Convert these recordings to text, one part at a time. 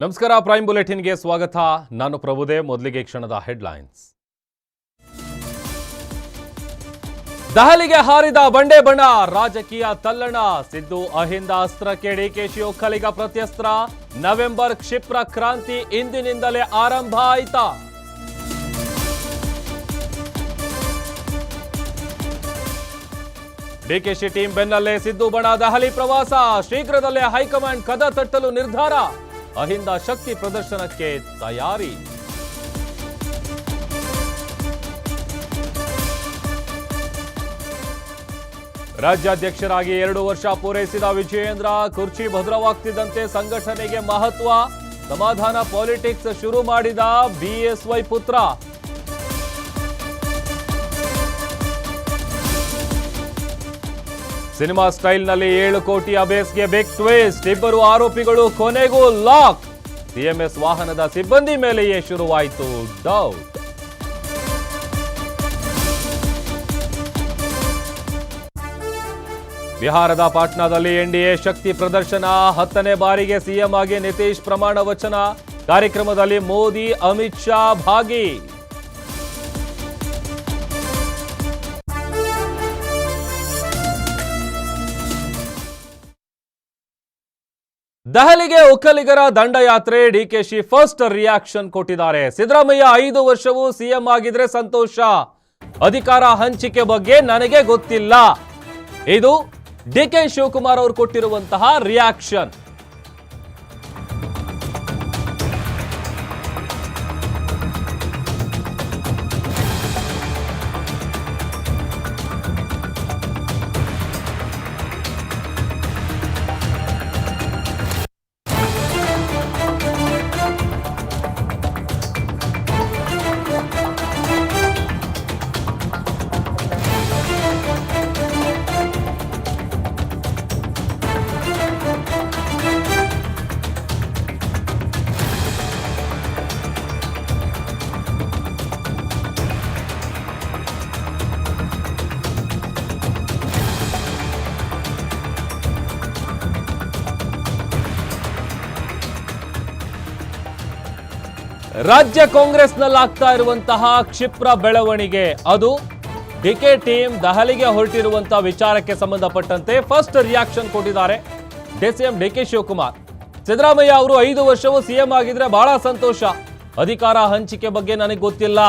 ನಮಸ್ಕಾರ ಪ್ರೈಮ್ ಬುಲೆಟಿನ್ಗೆ ಸ್ವಾಗತ. ನಾನು ಪ್ರಭುದೇ, ಮೊದಲಿಗೆ ಕ್ಷಣದ ಹೆಡ್ಲೈನ್ಸ್. ದೆಹಲಿಗೆ ಹಾರಿದ ಬಂಡೆ ಬಣ್ಣ, ರಾಜಕೀಯ ತಲ್ಲಣ, ಸಿದ್ದು ಅಹಿಂದ ಅಸ್ತ್ರಕ್ಕೆ ಡಿಕೆಶಿ ಒಕ್ಕಲಿಗ ಪ್ರತ್ಯಸ್ತ್ರ. ನವೆಂಬರ್ ಕ್ಷಿಪ್ರ ಕ್ರಾಂತಿ ಇಂದಿನಿಂದಲೇ ಆರಂಭ ಆಯಿತ? ಡಿಕೆಶಿ ಟೀಮ್ ಬೆನ್ನಲ್ಲೇ ಸಿದ್ದು ಬಣ, ದಹಲಿ ಪ್ರವಾಸ. ಶೀಘ್ರದಲ್ಲೇ ಹೈಕಮಾಂಡ್ ಕದ ತಟ್ಟಲು ನಿರ್ಧಾರ. ಅಹಿಂದ ಶಕ್ತಿ ಪ್ರದರ್ಶನಕ್ಕೆ ತಯಾರಿ. ರಾಜ್ಯಾಧ್ಯಕ್ಷರಾಗಿ ಎರಡು ವರ್ಷ ಪೂರೈಸಿದ ವಿಜಯೇಂದ್ರ, ಕುರ್ಚಿ ಭದ್ರವಾಗ್ತಿದ್ದಂತೆ ಸಂಘಟನೆಗೆ ಮಹತ್ವ, ಸಮಾಧಾನ ಪಾಲಿಟಿಕ್ಸ್ ಶುರು ಮಾಡಿದ ಬಿಎಸ್ವೈ ಪುತ್ರ. ಸಿನಿಮಾ ಸ್ಟೈಲ್ನಲ್ಲಿ ಏಳು ಕೋಟಿ ಅಬೇಸ್ಗೆ ಬಿಗ್ ಟ್ವಿಸ್ಟ್. ಇಬ್ಬರು ಆರೋಪಿಗಳು ಕೊನೆಗೂ ಲಾಕ್. ಸಿಎಂಎಸ್ ವಾಹನದ ಸಿಬ್ಬಂದಿ ಮೇಲೆಯೇ ಶುರುವಾಯಿತು ಡೌಟ್. ಬಿಹಾರದ ಪಾಟ್ನಾದಲ್ಲಿ ಎನ್ಡಿಎ ಶಕ್ತಿ ಪ್ರದರ್ಶನ. ಹತ್ತನೇ ಬಾರಿಗೆ ಸಿಎಂ ಆಗಿ ನಿತೀಶ್ ಪ್ರಮಾಣ ವಚನ ಕಾರ್ಯಕ್ರಮದಲ್ಲಿ ಮೋದಿ, ಅಮಿತ್ ಶಾ ಭಾಗಿ. ದೆಹಲಿಗೆ ಒಕ್ಕಲಿಗರ ದಂಡಯಾತ್ರೆ ಡಿಕೆಶಿ ಫಸ್ಟ್ ರಿಯಾಕ್ಷನ್ ಕೊಟ್ಟಿದ್ದಾರೆ. ಸಿದ್ದರಾಮಯ್ಯ ಐದು ವರ್ಷವೂ ಸಿಎಂ ಆಗಿದ್ರೆ ಸಂತೋಷ. ಅಧಿಕಾರ ಹಂಚಿಕೆ ಬಗ್ಗೆ ನನಗೆ ಗೊತ್ತಿಲ್ಲ. ಇದು ಡಿಕೆ ಶಿವಕುಮಾರ್ ಅವರು ಕೊಟ್ಟಿರುವಂತಹ ರಿಯಾಕ್ಷನ್ ರಾಜ್ಯ ಕಾಂಗ್ರೆಸ್ನಲ್ಲಿ ಆಗ್ತಾ ಇರುವಂತಹ ಕ್ಷಿಪ್ರ ಬೆಳವಣಿಗೆ. ಅದು ಡಿಕೆ ಟೀಮ್ ದಹಲಿಗೆ ಹೊರಟಿರುವಂತಹ ವಿಚಾರಕ್ಕೆ ಸಂಬಂಧಪಟ್ಟಂತೆ ಫಸ್ಟ್ ರಿಯಾಕ್ಷನ್ ಕೊಟ್ಟಿದ್ದಾರೆ DCM D K Shivakumar. Siddaramaiah ಅವರು ಐದು ವರ್ಷವೂ ಸಿಎಂ ಆಗಿದ್ರೆ ಬಹಳ ಸಂತೋಷ. ಅಧಿಕಾರ ಹಂಚಿಕೆ ಬಗ್ಗೆ ನನಗೆ ಗೊತ್ತಿಲ್ಲ.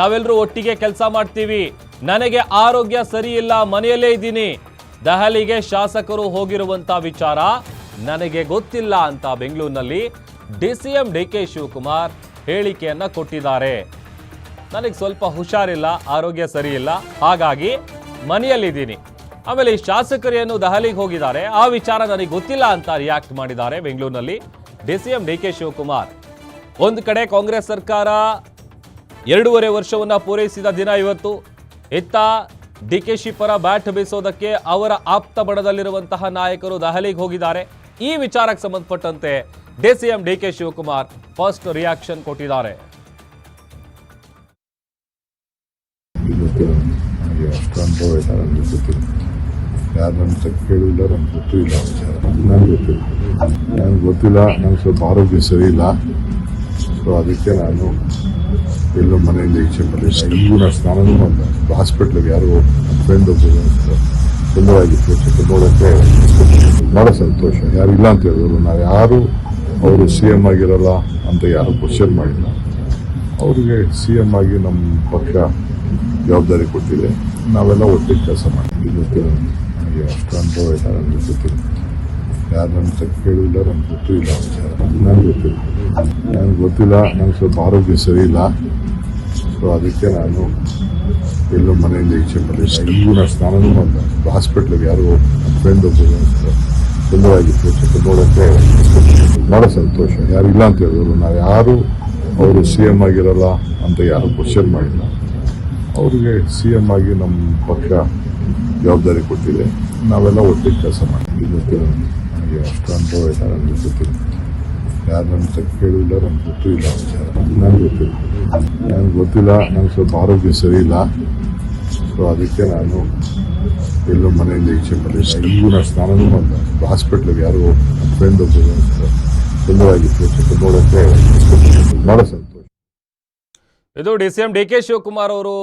ನಾವೆಲ್ಲರೂ ಒಟ್ಟಿಗೆ ಕೆಲಸ ಮಾಡ್ತೀವಿ. ನನಗೆ ಆರೋಗ್ಯ ಸರಿ ಇಲ್ಲ, ಮನೆಯಲ್ಲೇ ಇದ್ದೀನಿ. ದೆಹಲಿಗೆ ಶಾಸಕರು ಹೋಗಿರುವಂತ ವಿಚಾರ ನನಗೆ ಗೊತ್ತಿಲ್ಲ ಅಂತ ಬೆಂಗಳೂರಿನಲ್ಲಿ ಡಿಸಿಎಂ ಡಿ ಕೆ ಶಿವಕುಮಾರ್ ಹೇಳಿಕೆಯನ್ನ ಕೊಟ್ಟಿದ್ದಾರೆ. ನನಗೆ ಸ್ವಲ್ಪ ಹುಷಾರಿಲ್ಲ, ಆರೋಗ್ಯ ಸರಿಯಿಲ್ಲ, ಹಾಗಾಗಿ ಮನೆಯಲ್ಲಿದ್ದೀನಿ. ಆಮೇಲೆ ಈ ಶಾಸಕರು ಏನು ದೆಹಲಿಗೆ ಹೋಗಿದ್ದಾರೆ, ಆ ವಿಚಾರ ನನಗೆ ಗೊತ್ತಿಲ್ಲ ಅಂತ ರಿಯಾಕ್ಟ್ ಮಾಡಿದ್ದಾರೆ ಬೆಂಗಳೂರಿನಲ್ಲಿ D C M D K Shivakumar. ಒಂದು ಕಡೆ ಕಾಂಗ್ರೆಸ್ ಸರ್ಕಾರ ಎರಡೂವರೆ ವರ್ಷವನ್ನು ಪೂರೈಸಿದ ದಿನ ಇವತ್ತು, ಇತ್ತ ಡಿ ಕೆ ಶಿ ಪರ ಬ್ಯಾಟ್ ಬೀಸೋದಕ್ಕೆ ಅವರ ಆಪ್ತ ಬಣದಲ್ಲಿರುವಂತಹ ನಾಯಕರು ದೆಹಲಿಗೆ ಹೋಗಿದ್ದಾರೆ. ಈ ವಿಚಾರಕ್ಕೆ ಸಂಬಂಧಪಟ್ಟಂತೆ D D K Shivakumar first reaction ಕೊಟ್ಟಿದ್ದಾರೆ. ಗೊತ್ತಿಲ್ಲ ಇಲ್ಲ ಗೊತ್ತಿಲ್ಲ ಯಾರು ನನ್ನ ಕೇಳಿಲ್ಲ ನನಗೆ ಇಲ್ಲ ಗೊತ್ತಿಲ್ಲ ನನಗೆ ಗೊತ್ತಿಲ್ಲ ನನಗೆ ಸ್ವಲ್ಪ ಆರೋಗ್ಯ ಸರಿ ಇಲ್ಲ ಸೊ ಅದಕ್ಕೆ ನಾನು ಎಲ್ಲೋ ಮನೆಯಿಂದ ಈಚೆ ಬಂದಿಲ್ಲ ಈಗೂ ನಾನು ಸ್ನಾನನೂ ಮಾಡಿದೆ ಹಾಸ್ಪಿಟ್ಲಿಗೆ ಯಾರು ಫ್ರೆಂಡ್ ಒಬ್ಬರು ತೊಂದರೆಯಾಗಿತ್ತು ಸ್ವಲ್ಪ ನೋಡೋಕ್ಕೆ ಭಾಳ ಸಂತೋಷ ಯಾರು ಇಲ್ಲ ಅಂತ ಹೇಳಿದ್ರು ನಾವು ಯಾರು ಅವರು ಸಿ ಎಂ ಆಗಿರಲ್ಲ ಅಂತ ಯಾರು ಕ್ವಶನ್ ಮಾಡಿಲ್ಲ. ಅವರಿಗೆ ಸಿ ಎಂ ಆಗಿ ನಮ್ಮ ಪಕ್ಷ ಜವಾಬ್ದಾರಿ ಕೊಟ್ಟಿದೆ. ನಾವೆಲ್ಲ ಒಟ್ಟಿಗೆ ಕೆಲಸ ಮಾಡ್ತೀವಿ. ಗೊತ್ತಿಲ್ಲ ನನಗೆ ಅಷ್ಟು ಅನುಭವ ಇಲ್ಲ ನನ್ನ ಗೊತ್ತಿಲ್ಲ. ಯಾರು ನನ್ನ ತಕ್ಕ ಕೇಳಿಲ್ಲ, ನನಗೆ ಗೊತ್ತೂ ಇಲ್ಲ ಆ ನನಗೆ ಗೊತ್ತಿಲ್ಲ. ನನಗೆ ಗೊತ್ತಿಲ್ಲ, ನನಗೆ ಸ್ವಲ್ಪ ಆರೋಗ್ಯ ಸರಿ ಇಲ್ಲ. ಸೊ ಅದಕ್ಕೆ ನಾನು ಎಲ್ಲೋ ಮನೆಯಿಂದ ಈಚೆ ಮಾಡಿ ಈಗೂ ನಾನು ಸ್ನಾನನೂ ಮಾಡಿದೆ ಹಾಸ್ಪಿಟ್ಲಿಗೆ ಯಾರೋ ಫ್ರೆಂಡ್ ಒಬ್ಬರು ತೊಂದರೆಯಾಗಿತ್ತು ಸ್ವಲ್ಪ ನೋಡೋಕ್ಕೆ ಭಾಳ ಸಂತೋಷ ಯಾರು ಇಲ್ಲ ಅಂತ ಹೇಳಿದ್ರು ನಾವು ಯಾರು ಅವರು ಸಿ ಎಂ ಆಗಿರಲ್ಲ ಅಂತ ಯಾರು ಕ್ವಶನ್ ಮಾಡಿಲ್ಲ ಅವರಿಗೆ ಸಿ ಎಂ ಆಗಿ ನಮ್ಮ ಪಕ್ಷ ಜವಾಬ್ದಾರಿ ಕೊಟ್ಟಿದೆ ನಾವೆಲ್ಲ ಒಟ್ಟಿಗೆ ಕೆಲಸ ಮಾಡ್ತೀವಿ ಗೊತ್ತಿಲ್ಲ ನನಗೆ ಅಷ್ಟು ಅನುಭವ ಇಲ್ಲ ನನಗೆ ಗೊತ್ತಿಲ್ಲ ಯಾರು ನನ್ನ ತಕ್ಕ ಕೇಳಿಲ್ಲ ನನಗೆ ಗೊತ್ತೂ ಇಲ್ಲ ನನಗೆ ಗೊತ್ತಿಲ್ಲ ನನಗೆ ಗೊತ್ತಿಲ್ಲ ನನಗೆ ಸ್ವಲ್ಪ ಆರೋಗ್ಯ ಸರಿ ಇಲ್ಲ ಸೊ ಅದಕ್ಕೆ ನಾನು ಎಲ್ಲೋ ಮನೆಯಿಂದ ಈಚೆ ಬಂದಿಲ್ಲ ಈಗೂ ನಾನು ಸ್ನಾನನೂ ಮಾಡಿದೆ ಹಾಸ್ಪಿಟ್ಲಿಗೆ ಯಾರೋ ಫ್ರೆಂಡ್ ಒಬ್ಬರು ಸುಂದರವಾಗಿತ್ತು ಚಿತ್ರ ನೋಡೋಕ್ಕೆ ಬಹಳ ಸಂತೋಷ. ಇದು D C M D K Shivakumar ಅವರು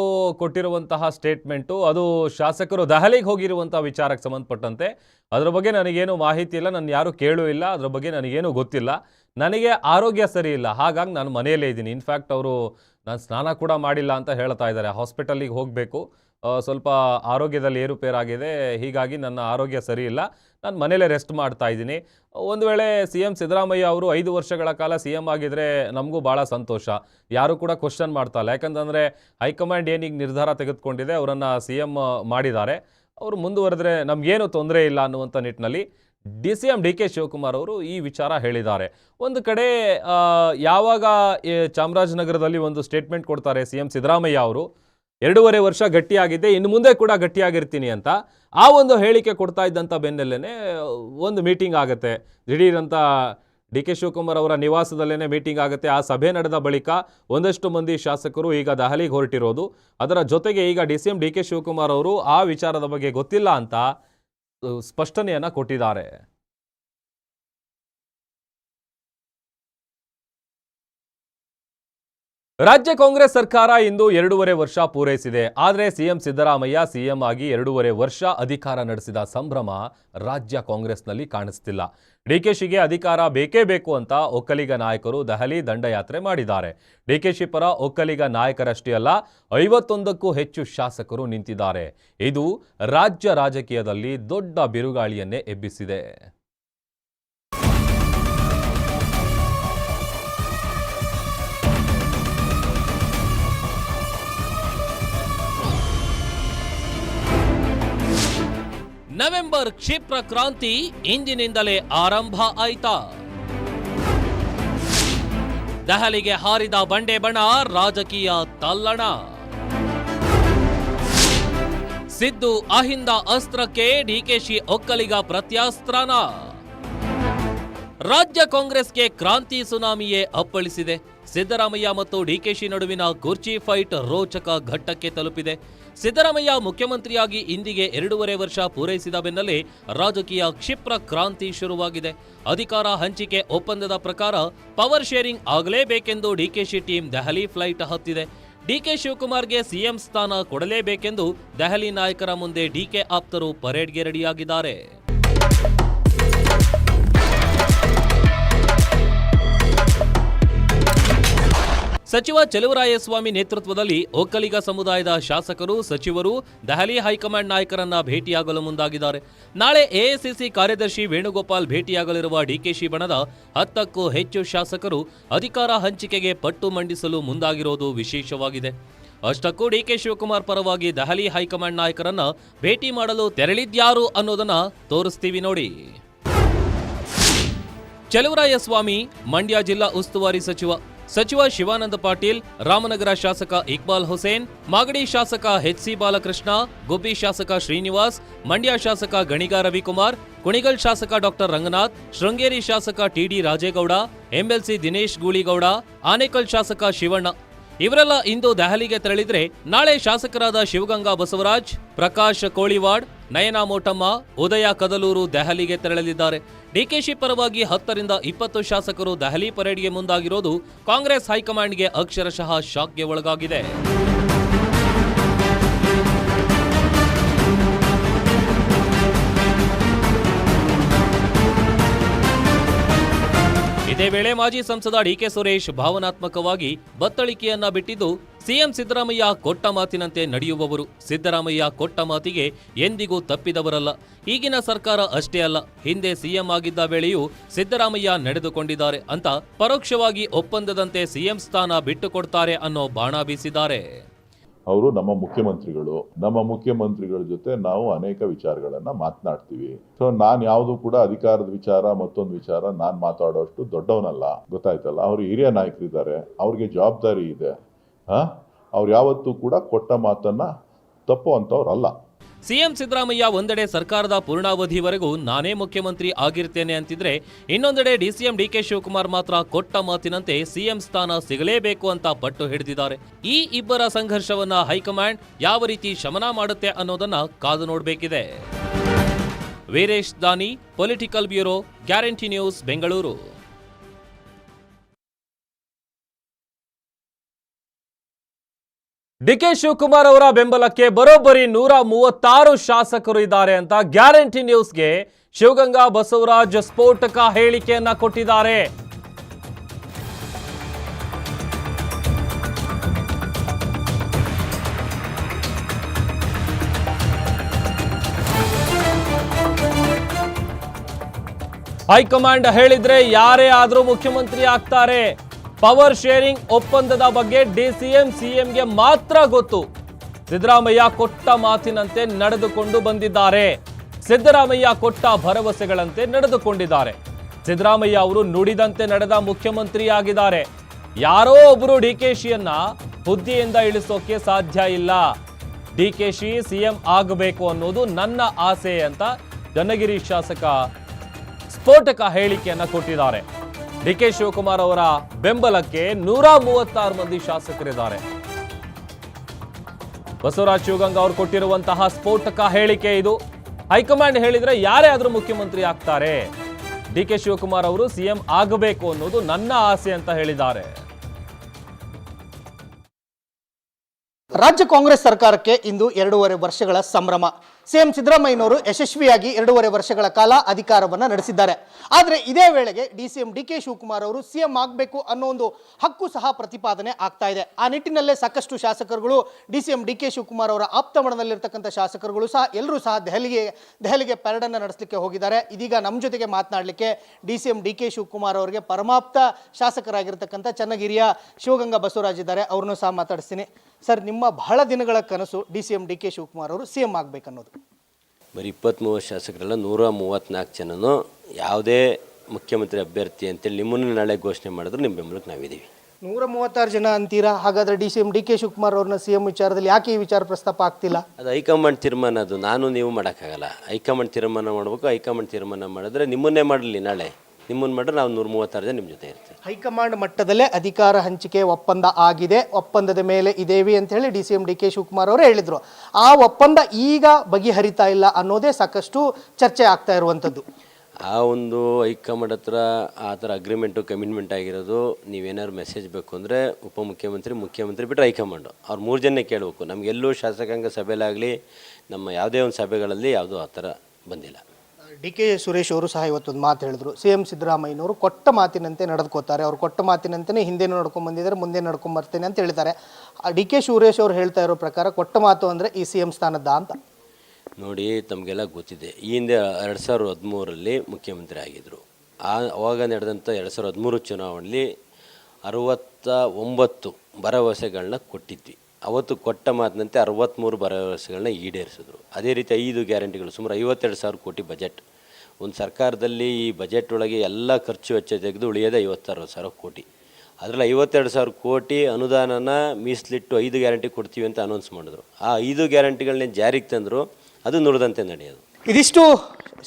ಕೊಟ್ಟಿರುವಂತಹ ಸ್ಟೇಟ್ಮೆಂಟು ಅದು ಶಾಸಕರು ದೆಹಲಿಗೆ ಹೋಗಿರುವಂತಹ ವಿಚಾರಕ್ಕೆ ಸಂಬಂಧಪಟ್ಟಂತೆ. ಅದ್ರ ಬಗ್ಗೆ ನನಗೇನು ಮಾಹಿತಿ ಇಲ್ಲ, ನಾನು ಯಾರು ಕೇಳೂ ಇಲ್ಲ, ಅದ್ರ ಬಗ್ಗೆ ನನಗೇನು ಗೊತ್ತಿಲ್ಲ. ನನಗೆ ಆರೋಗ್ಯ ಸರಿ ಇಲ್ಲ, ಹಾಗಾಗಿ ನಾನು ಮನೆಯಲ್ಲೇ ಇದ್ದೀನಿ. ಇನ್ಫ್ಯಾಕ್ಟ್ ಅವರು, ನಾನು ಸ್ನಾನ ಕೂಡ ಮಾಡಿಲ್ಲ ಅಂತ ಹೇಳ್ತಾ ಇದ್ದಾರೆ. ಹಾಸ್ಪಿಟಲಿಗೆ ಹೋಗಬೇಕು. ಸ್ವಲ್ಪ ಆರೋಗ್ಯದಲ್ಲಿ ಏರುಪೇರಾಗಿದೆ. ಹೀಗಾಗಿ ನನ್ನ ಆರೋಗ್ಯ ಸರಿ ಇಲ್ಲ ನಾನು ಮನೇಲೇ ರೆಸ್ಟ್ ಮಾಡ್ತಾ ಇದ್ದೀನಿ. ಒಂದು ವೇಳೆ ಸಿ ಎಂ ಸಿದ್ದರಾಮಯ್ಯ ಅವರು ಐದು ವರ್ಷಗಳ ಕಾಲ ಸಿ ಎಂ ಆಗಿದ್ರೆ ನಮಗೂ ಭಾಳ ಸಂತೋಷ. ಯಾರು ಕೂಡ ಕ್ವಶನ್ ಮಾಡ್ತಾ ಇಲ್ಲ. ಯಾಕಂತಂದರೆ ಹೈಕಮಾಂಡ್ ಏನೀಗ ನಿರ್ಧಾರ ತೆಗೆದುಕೊಂಡಿದೆ ಅವರನ್ನು ಸಿ ಎಂ ಮಾಡಿದ್ದಾರೆ. ಅವರು ಮುಂದುವರೆದ್ರೆ ನಮಗೇನು ತೊಂದರೆ ಇಲ್ಲ ಅನ್ನುವಂಥ ನಿಟ್ಟಿನಲ್ಲಿ D C M D K Shivakumar ಅವರು ಈ ವಿಚಾರ ಹೇಳಿದ್ದಾರೆ. ಒಂದು ಕಡೆ ಯಾವಾಗ ಚಾಮರಾಜನಗರದಲ್ಲಿ ಒಂದು ಸ್ಟೇಟ್ಮೆಂಟ್ ಕೊಡ್ತಾರೆ ಸಿ ಎಂ ಸಿದ್ದರಾಮಯ್ಯ ಅವರು ಎರಡೂವರೆ ವರ್ಷ ಗಟ್ಟಿಯಾಗಿದ್ದೆ ಇನ್ನು ಮುಂದೆ ಕೂಡ ಗಟ್ಟಿಯಾಗಿರ್ತೀನಿ ಅಂತ ಆ ಒಂದು ಹೇಳಿಕೆ ಕೊಡ್ತಾ ಇದ್ದಂಥ ಬೆನ್ನಲ್ಲೇ ಒಂದು ಮೀಟಿಂಗ್ ಆಗುತ್ತೆ. ದಿಢೀರಂತ ಡಿ ಕೆ ಶಿವಕುಮಾರ್ ಅವರ ನಿವಾಸದಲ್ಲೇ ಮೀಟಿಂಗ್ ಆಗುತ್ತೆ. ಆ ಸಭೆ ನಡೆದ ಬಳಿಕ ಒಂದಷ್ಟು ಮಂದಿ ಶಾಸಕರು ಈಗ ದೆಹಲಿಗೆ ಹೊರಟಿರೋದು. ಅದರ ಜೊತೆಗೆ ಈಗ D C M D K Shivakumar ಅವರು ಆ ವಿಚಾರದ ಬಗ್ಗೆ ಗೊತ್ತಿಲ್ಲ ಅಂತ ಸ್ಪಷ್ಟನೆಯನ್ನು ಸ್ಪಷ್ಟನೆಯನ್ನ ಕೊಟ್ಟಿದ್ದಾರೆ. ರಾಜ್ಯ ಕಾಂಗ್ರೆಸ್ ಸರ್ಕಾರ ಇಂದು ಎರಡೂವರೆ ವರ್ಷ ಪೂರೈಸಿದೆ. ಆದರೆ ಸಿಎಂ ಸಿದ್ದರಾಮಯ್ಯ ಸಿಎಂ ಆಗಿ ಎರಡೂವರೆ ವರ್ಷ ಅಧಿಕಾರ ನಡೆಸಿದ ಸಂಭ್ರಮ ರಾಜ್ಯ ಕಾಂಗ್ರೆಸ್ನಲ್ಲಿ ಕಾಣಿಸ್ತಿಲ್ಲ. ಡಿಕೆಶಿಗೆ ಅಧಿಕಾರ ಬೇಕೇ ಬೇಕು ಅಂತ ಒಕ್ಕಲಿಗ ನಾಯಕರು ದೆಹಲಿ ದಂಡಯಾತ್ರೆ ಮಾಡಿದ್ದಾರೆ. ಡಿಕೆಶಿ ಪರ ಒಕ್ಕಲಿಗ ನಾಯಕರಷ್ಟೇ ಅಲ್ಲ, ಐವತ್ತೊಂದಕ್ಕೂ ಹೆಚ್ಚು ಶಾಸಕರು ನಿಂತಿದ್ದಾರೆ. ಇದು ರಾಜ್ಯ ರಾಜಕೀಯದಲ್ಲಿ ದೊಡ್ಡ ಬಿರುಗಾಳಿಯನ್ನೇ ಎಬ್ಬಿಸಿದೆ. ನವೆಂಬರ್ ಕ್ಷಿಪ್ರ ಕ್ರಾಂತಿ ಇಂದಿನಿಂದಲೇ ಆರಂಭ ಆಯ್ತ? ದೆಹಲಿಗೆ ಹಾರಿದ ಬಂಡೆ ಬಣ ರಾಜಕೀಯ ತಲ್ಲಣ. ಸಿದ್ದು ಅಹಿಂದ ಅಸ್ತ್ರಕ್ಕೆ ಡಿಕೆಶಿ ಒಕ್ಕಲಿಗ ಪ್ರತ್ಯಾಸ್ತ್ರನ. ರಾಜ್ಯ ಕಾಂಗ್ರೆಸ್ಗೆ ಕ್ರಾಂತಿ ಸುನಾಮಿಯೇ ಅಪ್ಪಳಿಸಿದೆ. ಸಿದ್ದರಾಮಯ್ಯ ಮತ್ತು ಡಿಕೆಶಿ ನಡುವಿನ ಕುರ್ಚಿ ಫೈಟ್ ರೋಚಕ ಘಟ್ಟಕ್ಕೆ ತಲುಪಿದೆ. ಸಿದ್ದರಾಮಯ್ಯ ಮುಖ್ಯಮಂತ್ರಿಯಾಗಿ ಇಂದಿಗೆ ಎರಡೂವರೆ ವರ್ಷ ಪೂರೈಸಿದ ಬೆನ್ನಲ್ಲೇ ರಾಜಕೀಯ ಕ್ಷಿಪ್ರ ಕ್ರಾಂತಿ ಶುರುವಾಗಿದೆ. ಅಧಿಕಾರ ಹಂಚಿಕೆ ಒಪ್ಪಂದದ ಪ್ರಕಾರ ಪವರ್ ಶೇರಿಂಗ್ ಆಗಲೇಬೇಕೆಂದು ಡಿಕೆಶಿ ಟೀಮ್ ದೆಹಲಿ ಫ್ಲೈಟ್ ಹತ್ತಿದೆ. ಡಿಕೆ ಶಿವಕುಮಾರ್ಗೆ ಸಿಎಂ ಸ್ಥಾನ ಕೊಡಲೇಬೇಕೆಂದು ದೆಹಲಿ ನಾಯಕರ ಮುಂದೆ ಡಿಕೆ ಆಪ್ತರು ಪರೇಡ್ಗೆ ರೆಡಿಯಾಗಿದ್ದಾರೆ. ಸಚಿವ ಚಲುವರಾಯಸ್ವಾಮಿ ನೇತೃತ್ವದಲ್ಲಿ ಒಕ್ಕಲಿಗ ಸಮುದಾಯದ ಶಾಸಕರು, ಸಚಿವರು, ದೆಹಲಿ ಹೈಕಮಾಂಡ್ ನಾಯಕರನ್ನ ಭೇಟಿಯಾಗಲು ಮುಂದಾಗಿದ್ದಾರೆ. ನಾಳೆ ಎಐಸಿಸಿ ಕಾರ್ಯದರ್ಶಿ ವೇಣುಗೋಪಾಲ್ ಭೇಟಿಯಾಗಲಿರುವ ಡಿಕೆಶಿ ಬಣದ ಹತ್ತಕ್ಕೂ ಹೆಚ್ಚು ಶಾಸಕರು ಅಧಿಕಾರ ಹಂಚಿಕೆಗೆ ಪಟ್ಟು ಮಂಡಿಸಲು ಮುಂದಾಗಿರೋದು ವಿಶೇಷವಾಗಿದೆ. ಅಷ್ಟಕ್ಕೂ ಡಿಕೆ ಶಿವಕುಮಾರ್ ಪರವಾಗಿ ದೆಹಲಿ ಹೈಕಮಾಂಡ್ ನಾಯಕರನ್ನ ಭೇಟಿ ಮಾಡಲು ತೆರಳಿದ್ಯಾರು ಅನ್ನೋದನ್ನ ತೋರಿಸ್ತೀವಿ ನೋಡಿ. ಚಲುವರಾಯಸ್ವಾಮಿ, ಮಂಡ್ಯ ಜಿಲ್ಲಾ ಉಸ್ತುವಾರಿ ಸಚಿವ ಸಚಿವ ಶಿವಾನಂದ ಪಾಟೀಲ್, ರಾಮನಗರ ಶಾಸಕ ಇಕ್ಬಾಲ್ ಹುಸೇನ್, ಮಾಗಡಿ ಶಾಸಕ ಎಚ್ ಸಿ ಬಾಲಕೃಷ್ಣ, ಗುಬ್ಬಿ ಶಾಸಕ ಶ್ರೀನಿವಾಸ್, ಮಂಡ್ಯ ಶಾಸಕ ಗಣಿಗಾ ರವಿಕುಮಾರ್, ಕುಣಿಗಲ್ ಶಾಸಕ ಡಾಕ್ಟರ್ ರಂಗನಾಥ್, ಶೃಂಗೇರಿ ಶಾಸಕ ಟಿಡಿ ರಾಜೇಗೌಡ, ಎಂಎಲ್ಸಿ ದಿನೇಶ್ ಗೂಳಿಗೌಡ, ಆನೇಕಲ್ ಶಾಸಕ ಶಿವಣ್ಣ. ಇವರೆಲ್ಲ ಇಂದು ದೆಹಲಿಗೆ ತೆರಳಿದ್ರೆ ನಾಳೆ ಶಾಸಕರಾದ ಶಿವಗಂಗಾ ಬಸವರಾಜ್, ಪ್ರಕಾಶ್ ಕೋಳಿವಾಡ್ ನಯನಾ ಮೋಟಮ್ಮ ಉದಯ ಕದಲೂರು ದೆಹಲಿಗೆ ತೆರಳಲಿದ್ದಾರೆ. ಡಿಕೆಶಿ ಪರವಾಗಿ ಹತ್ತರಿಂದ ಇಪ್ಪತ್ತು ಶಾಸಕರು ದೆಹಲಿ ಪರೇಡ್ಗೆ ಮುಂದಾಗಿರೋದು ಕಾಂಗ್ರೆಸ್ ಹೈಕಮಾಂಡ್ಗೆ ಅಕ್ಷರಶಃ ಶಾಕ್ಗೆ ಒಳಗಾಗಿದೆ. ಇದೇ ವೇಳೆ ಮಾಜಿ ಸಂಸದ ಡಿಕೆ ಸುರೇಶ್ ಭಾವನಾತ್ಮಕವಾಗಿ ಬತ್ತಳಿಕೆಯನ್ನ ಬಿಟ್ಟಿದ್ದು ಸಿಎಂ ಸಿದ್ದರಾಮಯ್ಯ ಕೊಟ್ಟ ಮಾತಿನಂತೆ ನಡೆಯುವವರು. ಸಿದ್ದರಾಮಯ್ಯ ಕೊಟ್ಟ ಮಾತಿಗೆ ಎಂದಿಗೂ ತಪ್ಪಿದವರಲ್ಲ. ಈಗಿನ ಸರ್ಕಾರ ಅಷ್ಟೇ ಅಲ್ಲ, ಹಿಂದೆ ಸಿಎಂ ಆಗಿದ್ದ ವೇಳೆಯೂ ಸಿದ್ದರಾಮಯ್ಯ ನಡೆದುಕೊಂಡಿದ್ದಾರೆ ಅಂತ ಪರೋಕ್ಷವಾಗಿ ಒಪ್ಪಂದದಂತೆ ಸಿಎಂ ಸ್ಥಾನ ಬಿಟ್ಟುಕೊಡ್ತಾರೆ ಅನ್ನೋ ಬಾಣ ಬೀಸಿದ್ದಾರೆ. ಅವರು ನಮ್ಮ ಮುಖ್ಯಮಂತ್ರಿಗಳು. ನಮ್ಮ ಮುಖ್ಯಮಂತ್ರಿಗಳ ಜೊತೆ ನಾವು ಅನೇಕ ವಿಚಾರಗಳನ್ನು ಮಾತನಾಡ್ತೀವಿ. ಸೊ ನಾನು ಯಾವುದು ಕೂಡ ಅಧಿಕಾರದ ವಿಚಾರ, ಮತ್ತೊಂದು ವಿಚಾರ ನಾನು ಮಾತಾಡೋಷ್ಟು ದೊಡ್ಡವನಲ್ಲ. ಗೊತ್ತಾಯ್ತಲ್ಲ? ಅವರು ಹಿರಿಯ ನಾಯಕರಿದ್ದಾರೆ. ಅವ್ರಿಗೆ ಜವಾಬ್ದಾರಿ ಇದೆ. ಹಾಂ? ಅವ್ರು ಯಾವತ್ತೂ ಕೂಡ ಕೊಟ್ಟ ಮಾತನ್ನ ತಪ್ಪುವಂಥವ್ರು ಅಲ್ಲ ಸಿಎಂ ಸಿದ್ದರಾಮಯ್ಯ ಒಂದೆಡೆ ಸರ್ಕಾರದ ಪೂರ್ಣಾವಧಿವರೆಗೂ ನಾನೇ ಮುಖ್ಯಮಂತ್ರಿ ಆಗಿರ್ತೇನೆ ಅಂತಿದ್ರೆ ಇನ್ನೊಂದೆಡೆ ಡಿಸಿಎಂ ಡಿಕೆ ಶಿವಕುಮಾರ್ ಮಾತ್ರ ಕೊಟ್ಟ ಮಾತಿನಂತೆ ಸಿಎಂ ಸ್ಥಾನ ಸಿಗಲೇಬೇಕು ಅಂತ ಪಟ್ಟು ಹಿಡಿದಿದ್ದಾರೆ. ಈ ಇಬ್ಬರ ಸಂಘರ್ಷವನ್ನ ಹೈಕಮಾಂಡ್ ಯಾವ ರೀತಿ ಶಮನ ಮಾಡುತ್ತೆ ಅನ್ನೋದನ್ನ ಕಾದು ನೋಡಬೇಕಿದೆ. Veeresh Dani, political bureau, guarantee news, Bengaluru. D K Shivakumar ಅವರ ಬೆಂಬಲಕ್ಕೆ ಬರೋಬ್ಬರಿ ನೂರ ಮೂವತ್ತಾರು ಶಾಸಕರು ಇದ್ದಾರೆ ಅಂತ ಗ್ಯಾರಂಟಿ ನ್ಯೂಸ್ಗೆ ಶಿವಗಂಗಾ ಬಸವರಾಜ್ ಸ್ಫೋಟಕ ಹೇಳಿಕೆಯನ್ನ ಕೊಟ್ಟಿದ್ದಾರೆ. ಹೈಕಮಾಂಡ್ ಹೇಳಿದ್ರೆ ಯಾರೇ ಆದರೂ ಮುಖ್ಯಮಂತ್ರಿ ಆಗ್ತಾರೆ. ಪವರ್ ಶೇರಿಂಗ್ ಒಪ್ಪಂದದ ಬಗ್ಗೆ ಡಿಸಿಎಂ, ಸಿಎಂಗೆ ಮಾತ್ರ ಗೊತ್ತು. ಸಿದ್ದರಾಮಯ್ಯ ಕೊಟ್ಟ ಮಾತಿನಂತೆ ನಡೆದುಕೊಂಡು ಬಂದಿದ್ದಾರೆ. ಸಿದ್ದರಾಮಯ್ಯ ಕೊಟ್ಟ ಭರವಸೆಗಳಂತೆ ನಡೆದುಕೊಂಡಿದ್ದಾರೆ. ಸಿದ್ದರಾಮಯ್ಯ ಅವರು ನುಡಿದಂತೆ ನಡೆದ ಮುಖ್ಯಮಂತ್ರಿ ಆಗಿದ್ದಾರೆ ಯಾರೋ ಕೆ ಶಿಯನ್ನ ಹುದ್ದೆಯಿಂದ ಇಳಿಸೋಕೆ ಸಾಧ್ಯ ಇಲ್ಲ. ಡಿಕೆಶಿ ಸಿಎಂ ಆಗಬೇಕು ಅನ್ನೋದು ನನ್ನ ಆಸೆ ಅಂತ ಜನಗಿರಿ ಶಾಸಕ ಸ್ಫೋಟಕ ಹೇಳಿಕೆಯನ್ನ ಕೊಟ್ಟಿದ್ದಾರೆ. ಡಿ ಕೆ ಶಿವಕುಮಾರ್ ಅವರ ಬೆಂಬಲಕ್ಕೆ ನೂರ ಮೂವತ್ತಾರು ಮಂದಿ ಶಾಸಕರಿದ್ದಾರೆ. ಬಸವರಾಜ್ ಶಿವಗಂಗ ಅವರು ಕೊಟ್ಟಿರುವಂತಹ ಸ್ಫೋಟಕ ಹೇಳಿಕೆ ಇದು. ಹೈಕಮಾಂಡ್ ಹೇಳಿದ್ರೆ ಯಾರೇ ಆದರೂ ಮುಖ್ಯಮಂತ್ರಿ ಆಗ್ತಾರೆ. ಡಿ ಕೆ ಶಿವಕುಮಾರ್ ಅವರು ಸಿಎಂ ಆಗಬೇಕು ಅನ್ನೋದು ನನ್ನ ಆಸೆ ಅಂತ ಹೇಳಿದ್ದಾರೆ. ರಾಜ್ಯ ಕಾಂಗ್ರೆಸ್ ಸರ್ಕಾರಕ್ಕೆ ಇಂದು ಎರಡೂವರೆ ವರ್ಷಗಳ ಸಂಭ್ರಮ. ಸಿಎಂ ಸಿದ್ದರಾಮಯ್ಯನವರು ಯಶಸ್ವಿಯಾಗಿ ಎರಡೂವರೆ ವರ್ಷಗಳ ಕಾಲ ಅಧಿಕಾರವನ್ನು ನಡೆಸಿದ್ದಾರೆ. ಆದರೆ ಇದೇ ವೇಳೆಗೆ D C M D K Shivakumar ಅವರು ಸಿಎಂ ಆಗಬೇಕು ಅನ್ನೋ ಒಂದು ಹಕ್ಕು ಸಹ ಪ್ರತಿಪಾದನೆ ಆಗ್ತಾ ಇದೆ. ಆ ನಿಟ್ಟಿನಲ್ಲೇ ಸಾಕಷ್ಟು ಶಾಸಕರುಗಳು D C M D K Shivakumar ಅವರ ಆಪ್ತಮಣದಲ್ಲಿರ್ತಕ್ಕಂಥ ಶಾಸಕರುಗಳು ಸಹ ಎಲ್ಲರೂ ಸಹ ದೆಹಲಿಗೆ ದೆಹಲಿಗೆ ಪೆರಡನ್ನು ನಡೆಸಲಿಕ್ಕೆ ಹೋಗಿದ್ದಾರೆ. ಇದೀಗ ನಮ್ಮ ಜೊತೆಗೆ ಮಾತನಾಡಲಿಕ್ಕೆ D C M D K Shivakumar ಅವರಿಗೆ ಪರಮಾಪ್ತ ಶಾಸಕರಾಗಿರ್ತಕ್ಕಂಥ ಚನ್ನಗಿರಿಯ ಶಿವಗಂಗಾ ಬಸವರಾಜ್ ಇದ್ದಾರೆ. ಅವ್ರನ್ನೂ ಸಹ ಮಾತಾಡಿಸ್ತೀನಿ. ಸರ್ ನಿಮ್ಮ ಬಹಳ ದಿನಗಳ ಕನಸು D C M D K Shivakumar ಅವರು ಸಿ ಎಂ ಆಗಬೇಕನ್ನೋದು. ಬರೀ ಇಪ್ಪತ್ತ್ಮೂರು ಶಾಸಕರೆಲ್ಲ ನೂರ ಮೂವತ್ತ್ನಾಲ್ಕು ಜನನು ಯಾವುದೇ ಮುಖ್ಯಮಂತ್ರಿ ಅಭ್ಯರ್ಥಿ ಅಂತೇಳಿ ನಿಮ್ಮನ್ನು ನಾಳೆ ಘೋಷಣೆ ಮಾಡಿದ್ರು ನಿಮ್ಮ ಬೆಂಬಲಕ್ಕೆ ನಾವಿದ್ದೀವಿ. ನೂರ ಮೂವತ್ತಾರು ಜನ ಅಂತೀರಾ? ಹಾಗಾದರೆ D C M D K Shivakumar ಅವ್ರನ್ನ ಸಿ ಎಂ ವಿಚಾರದಲ್ಲಿ ಯಾಕೆ ಈ ವಿಚಾರ ಪ್ರಸ್ತಾಪ ಆಗ್ತಿಲ್ಲ? ಅದು ಹೈಕಮಾಂಡ್ ತೀರ್ಮಾನ ಅದು. ನಾನು ನೀವು ಮಾಡೋಕ್ಕಾಗಲ್ಲ. ಹೈಕಮಾಂಡ್ ತೀರ್ಮಾನ ಮಾಡಬೇಕು. ಹೈಕಮಾಂಡ್ ತೀರ್ಮಾನ ಮಾಡಿದ್ರೆ ನಿಮ್ಮನ್ನೇ ಮಾಡಲಿ ನಾಳೆ. ನಿಮ್ಮನ್ನು ಮಾಡಿದ್ರೆ ನಾವು ನೂರ ಮೂವತ್ತಾರು ಜನ ನಿಮ್ಮ ಜೊತೆ ಇರ್ತೀವಿ. ಹೈಕಮಾಂಡ್ ಮಟ್ಟದಲ್ಲೇ ಅಧಿಕಾರ ಹಂಚಿಕೆ ಒಪ್ಪಂದ ಆಗಿದೆ. ಒಪ್ಪಂದದ ಮೇಲೆ ಇದೇವಿ ಅಂತ ಹೇಳಿ D C M D K Shivakumar ಅವರು ಹೇಳಿದರು. ಆ ಒಪ್ಪಂದ ಈಗ ಬಗೆಹರಿತಾ ಇಲ್ಲ ಅನ್ನೋದೇ ಸಾಕಷ್ಟು ಚರ್ಚೆ ಆಗ್ತಾ ಇರುವಂಥದ್ದು. ಆ ಒಂದು ಹೈಕಮಾಂಡ್ ಹತ್ರ ಆ ಥರ ಅಗ್ರಿಮೆಂಟು ಕಮಿಟ್ಮೆಂಟ್ ಆಗಿರೋದು ನೀವೇನಾದ್ರು ಮೆಸೇಜ್ ಬೇಕು ಅಂದರೆ ಉಪಮುಖ್ಯಮಂತ್ರಿ ಮುಖ್ಯಮಂತ್ರಿ ಬಿಟ್ಟರೆ ಹೈಕಮಾಂಡು. ಅವ್ರು ಮೂರು ಜನ ಕೇಳಬೇಕು. ನಮಗೆಲ್ಲೂ ಶಾಸಕಾಂಗ ಸಭೆಯಲ್ಲಾಗಲಿ ನಮ್ಮ ಯಾವುದೇ ಒಂದು ಸಭೆಗಳಲ್ಲಿ ಯಾವುದೂ ಆ ಥರ ಬಂದಿಲ್ಲ. ಡಿ ಕೆ ಸುರೇಶ್ ಅವರು ಸಹ ಇವತ್ತೊಂದು ಮಾತು ಹೇಳಿದ್ರು. ಸಿ ಎಂ ಸಿದ್ದರಾಮಯ್ಯನವರು ಕೊಟ್ಟ ಮಾತಿನಂತೆ ನಡೆದುಕೋತಾರೆ. ಅವ್ರು ಕೊಟ್ಟ ಮಾತಿನಂತೆಯೇ ಹಿಂದೆನೂ ನಡ್ಕೊಂಡ್ ಬಂದಿದ್ದಾರೆ, ಮುಂದೆ ನಡ್ಕೊಂಬರ್ತೇನೆ ಅಂತ ಹೇಳ್ತಾರೆ ಡಿ ಕೆ ಸುರೇಶ್ ಅವರು ಹೇಳ್ತಾ ಇರೋ ಪ್ರಕಾರ ಕೊಟ್ಟ ಮಾತು ಅಂದರೆ ಈ ಸಿ ಎಂ ಸ್ಥಾನದ ಅಂತ. ನೋಡಿ, ತಮಗೆಲ್ಲ ಗೊತ್ತಿದೆ. ಈ ಹಿಂದೆ ಎರಡು ಸಾವಿರದ ಹದಿಮೂರಲ್ಲಿ ಮುಖ್ಯಮಂತ್ರಿ ಆಗಿದ್ದರು ಆ, ಅವಾಗ ನಡೆದಂಥ ಎರಡು ಸಾವಿರದ ಹದಿಮೂರು ಚುನಾವಣೆಯಲ್ಲಿ ಅರುವತ್ತ ಒಂಬತ್ತು ಭರವಸೆಗಳನ್ನ ಕೊಟ್ಟಿದ್ವಿ. ಅವತ್ತು ಕೊಟ್ಟ ಮಾತಿನಂತೆ ಅರವತ್ತ್ಮೂರು ಭರವಸೆಗಳನ್ನ ಈಡೇರಿಸಿದ್ರು. ಅದೇ ರೀತಿ ಐದು ಗ್ಯಾರಂಟಿಗಳು, ಸುಮಾರು ಐವತ್ತೆರಡು ಸಾವಿರ ಕೋಟಿ ಬಜೆಟ್ ಒಂದು ಸರ್ಕಾರದಲ್ಲಿ ಈ ಬಜೆಟ್ ಒಳಗೆ ಎಲ್ಲ ಖರ್ಚು ವೆಚ್ಚ ತೆಗೆದು ಉಳಿಯೋದು ಐವತ್ತಾರು ಸಾವಿರ ಕೋಟಿ. ಅದರಲ್ಲಿ ಐವತ್ತೆರಡು ಸಾವಿರ ಕೋಟಿ ಅನುದಾನನ ಮೀಸಲಿಟ್ಟು ಐದು ಗ್ಯಾರಂಟಿ ಕೊಡ್ತೀವಿ ಅಂತ ಅನೌನ್ಸ್ ಮಾಡಿದ್ರು. ಆ ಐದು ಗ್ಯಾರಂಟಿಗಳನ್ನ ಜಾರಿಗೆ ತಂದರು, ಅದು ನುಡಿದಂತೆ ನಡೆಯೋದು. ಇದಿಷ್ಟು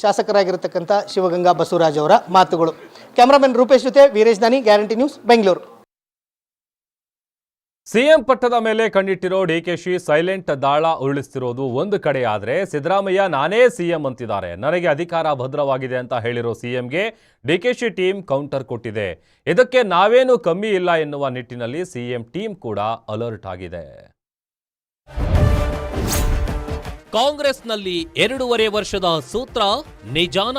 ಶಾಸಕರಾಗಿರತಕ್ಕಂಥ ಶಿವಗಂಗಾ ಬಸವರಾಜ್ ಅವರ ಮಾತುಗಳು. ಕ್ಯಾಮರಾಮನ್ ರೂಪೇಶ್ ಜೊತೆ ವೀರೇಶ್ ದಾನಿ, ಗ್ಯಾರಂಟಿ ನ್ಯೂಸ್, ಬೆಂಗಳೂರು. ಸಿಎಂ ಪಟ್ಟದ ಮೇಲೆ ಕಣ್ಣಿಟ್ಟಿರೋ ಡಿಕೆಶಿ ಸೈಲೆಂಟ್ ದಾಳ ಉರುಳಿಸ್ತಿರೋದು ಒಂದು ಕಡೆ ಆದರೆ ಸಿದ್ದರಾಮಯ್ಯ ನಾನೇ ಸಿಎಂ ಅಂತಿದ್ದಾರೆ. ನನಗೆ ಅಧಿಕಾರ ಭದ್ರವಾಗಿದೆ ಅಂತ ಹೇಳಿರೋ ಸಿಎಂಗೆ ಡಿಕೆಶಿ ಟೀಮ್ ಕೌಂಟರ್ ಕೊಟ್ಟಿದೆ. ಇದಕ್ಕೆ ನಾವೇನು ಕಮ್ಮಿ ಇಲ್ಲ ಎನ್ನುವ ನಿಟ್ಟಿನಲ್ಲಿ ಸಿಎಂ ಟೀಮ್ ಕೂಡ ಅಲರ್ಟ್ ಆಗಿದೆ. ಕಾಂಗ್ರೆಸ್ನಲ್ಲಿ ಎರಡೂವರೆ ವರ್ಷದ ಸೂತ್ರ ನಿಜಾನ.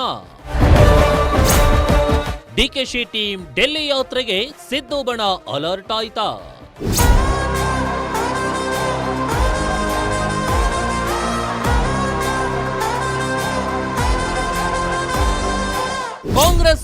ಡಿಕೆಶಿ ಟೀಮ್ ಡೆಲ್ಲಿ ಯಾತ್ರೆಗೆ ಸಿದ್ದು ಬಣ ಅಲರ್ಟ್ ಆಯ್ತಾ? ಕಾಂಗ್ರೆಸ್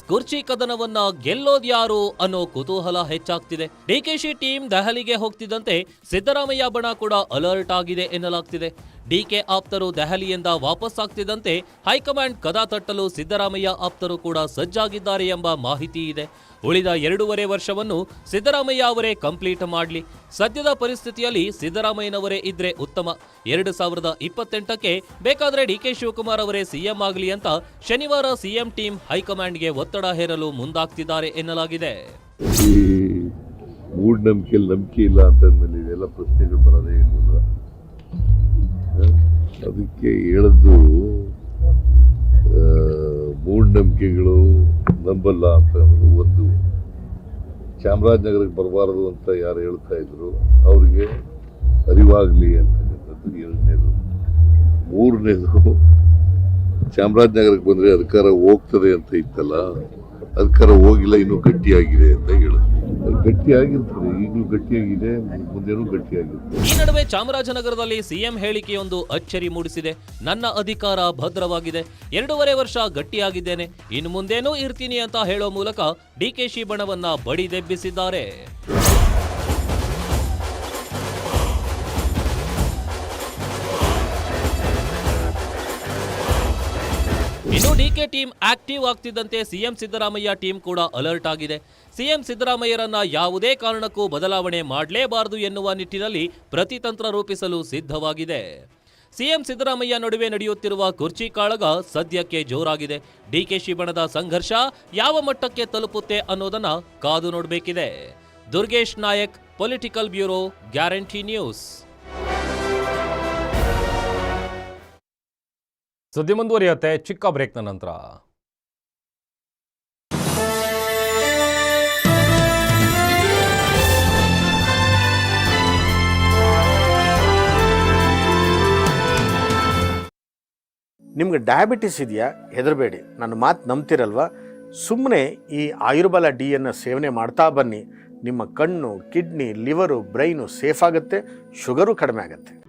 ಕುರ್ಚಿ ಕದನವನ್ನ ಗೆಲ್ಲೋದ್ಯಾರು ಅನ್ನೋ ಕುತೂಹಲ ಹೆಚ್ಚಾಗ್ತಿದೆ. ಡಿಕೆಶಿ ಟೀಮ್ ದೆಹಲಿಗೆ ಹೋಗ್ತಿದ್ದಂತೆ ಸಿದ್ದರಾಮಯ್ಯ ಬಣ ಕೂಡ ಅಲರ್ಟ್ ಆಗಿದೆ ಎನ್ನಲಾಗ್ತಿದೆ. ಡಿಕೆ ಆಪ್ತರು ದೆಹಲಿಯಿಂದ ವಾಪಸ್ ಆಗ್ತಿದ್ದಂತೆ ಹೈಕಮಾಂಡ್ ಕದ ತಟ್ಟಲು ಸಿದ್ದರಾಮಯ್ಯ ಆಪ್ತರು ಕೂಡ ಸಜ್ಜಾಗಿದ್ದಾರೆ ಎಂಬ ಮಾಹಿತಿ ಇದೆ. ಉಳಿದ ಎರಡೂವರೆ ವರ್ಷವನ್ನು ಸಿದ್ದರಾಮಯ್ಯ ಅವರೇ ಕಂಪ್ಲೀಟ್ ಮಾಡಲಿ. ಸದ್ಯದ ಪರಿಸ್ಥಿತಿಯಲ್ಲಿ ಸಿದ್ದರಾಮಯ್ಯನವರೇ ಇದ್ರೆ ಉತ್ತಮ. ಎರಡು ಸಾವಿರದ ಇಪ್ಪತ್ತೆಂಟಕ್ಕೆ ಬೇಕಾದರೆ ಡಿ ಕೆ ಶಿವಕುಮಾರ್ ಅವರೇ ಸಿಎಂ ಆಗಲಿ ಅಂತ ಶನಿವಾರ ಸಿಎಂ ಟೀಮ್ ಹೈಕಮಾಂಡ್ಗೆ ಒತ್ತಡ ಹೇರಲು ಮುಂದಾಗ್ತಿದ್ದಾರೆ ಎನ್ನಲಾಗಿದೆ. ಮೂಢನಂಬಿಕೆಯಲ್ಲಿ ನಂಬಿಕೆ ಇಲ್ಲ ಅಂತಂದ್ಮೇಲೆ ಇದೆಲ್ಲ ಪ್ರಶ್ನೆಗಳು ಬರೋದೇ ಇರಲಿಲ್ಲ? ಅದಕ್ಕೆ ಹೇಳದ್ದು ಮೂಢನಂಬಿಕೆಗಳು ನಂಬಲ್ಲ ಅಂತ ಅನ್ನೋದು ಒಂದು ಚಾಮರಾಜನಗರಕ್ಕೆ ಬರಬಾರದು ಅಂತ ಯಾರು ಹೇಳ್ತಾ ಇದ್ರು, ಅವರಿಗೆ ಅರಿವಾಗಲಿ ಅಂತಕ್ಕಂಥದ್ದು ಎರಡನೇದು. ಮೂರನೇದು, ಚಾಮರಾಜನಗರಕ್ಕೆ ಬಂದರೆ ಅಧಿಕಾರ ಹೋಗ್ತದೆ ಅಂತ ಇತ್ತಲ್ಲ, ಅಧಿಕಾರ ಹೋಗಿಲ್ಲ, ಇನ್ನೂ ಗಟ್ಟಿಯಾಗಿದೆ ಅಂತ ಹೇಳುದು. ಅದು ಗಟ್ಟಿಯಾಗಿರ್ತದೆ. ಈಗಲೂ ಗಟ್ಟಿಯಾಗಿದೆ, ಮುಂದೆನೂ ಗಟ್ಟಿಯಾಗಿರ್ತದೆ. ಈ ನಡುವೆ ಚಾಮರಾಜನಗರದಲ್ಲಿ ಸಿಎಂ ಹೇಳಿಕೆಯೊಂದು ಅಚ್ಚರಿ ಮೂಡಿಸಿದೆ. ನನ್ನ ಅಧಿಕಾರ ಭದ್ರವಾಗಿದೆ. ಎರಡೂವರೆ ವರ್ಷ ಗಟ್ಟಿಯಾಗಿದ್ದೇನೆ. ಇನ್ನು ಮುಂದೇನೂ ಇರ್ತೀನಿ ಅಂತ ಹೇಳೋ ಮೂಲಕ ಡಿಕೆಶಿ ಬಣವನ್ನ ಬಡಿದೆಬ್ಬಿಸಿದ್ದಾರೆ. ಡಿಕೆ ಟೀಮ್ ಆಕ್ಟಿವ್ ಆಗ್ತಿದ್ದಂತೆ ಸಿಎಂ ಸಿದ್ದರಾಮಯ್ಯ ಟೀಮ್ ಕೂಡ ಅಲರ್ಟ್ ಆಗಿದೆ. ಸಿಎಂ ಸಿದ್ದರಾಮಯ್ಯರನ್ನ ಯಾವುದೇ ಕಾರಣಕ್ಕೂ ಬದಲಾವಣೆ ಮಾಡಲೇಬಾರದು ಎನ್ನುವ ನಿಟ್ಟಿನಲ್ಲಿ ಪ್ರತಿತಂತ್ರ ರೂಪಿಸಲು ಸಿದ್ಧವಾಗಿದೆ. ಸಿಎಂ ಸಿದ್ದರಾಮಯ್ಯ ನಡುವೆ ನಡೆಯುತ್ತಿರುವ ಕುರ್ಚಿ ಕಾಳಗ ಸದ್ಯಕ್ಕೆ ಜೋರಾಗಿದೆ. ಡಿಕೆ ಬಣದ ಸಂಘರ್ಷ ಯಾವ ಮಟ್ಟಕ್ಕೆ ತಲುಪುತ್ತೆ ಅನ್ನೋದನ್ನ ಕಾದು ನೋಡಬೇಕಿದೆ. Durgesh Nayak, political bureau, guarantee news. ಸುದ್ದಿ ಮುಂದುವರಿಯುತ್ತೆ, ಚಿಕ್ಕ ಬ್ರೇಕ್ನ ನಂತರ. ನಿಮ್ಗೆ ಡಯಾಬಿಟಿಸ್ ಇದೆಯಾ? ಹೆದರಬೇಡಿ. ನನ್ನ ಮಾತು ನಂಬ್ತಿರಲ್ವಾ? ಸುಮ್ಮನೆ ಈ ಆಯುರ್ಬಲ ಡಿಯನ್ನು ಸೇವನೆ ಮಾಡ್ತಾ ಬನ್ನಿ. ನಿಮ್ಮ ಕಣ್ಣು, ಕಿಡ್ನಿ ಲಿವರು ಬ್ರೈನು ಸೇಫ್ ಆಗುತ್ತೆ. ಶುಗರು ಕಡಿಮೆ ಆಗುತ್ತೆ.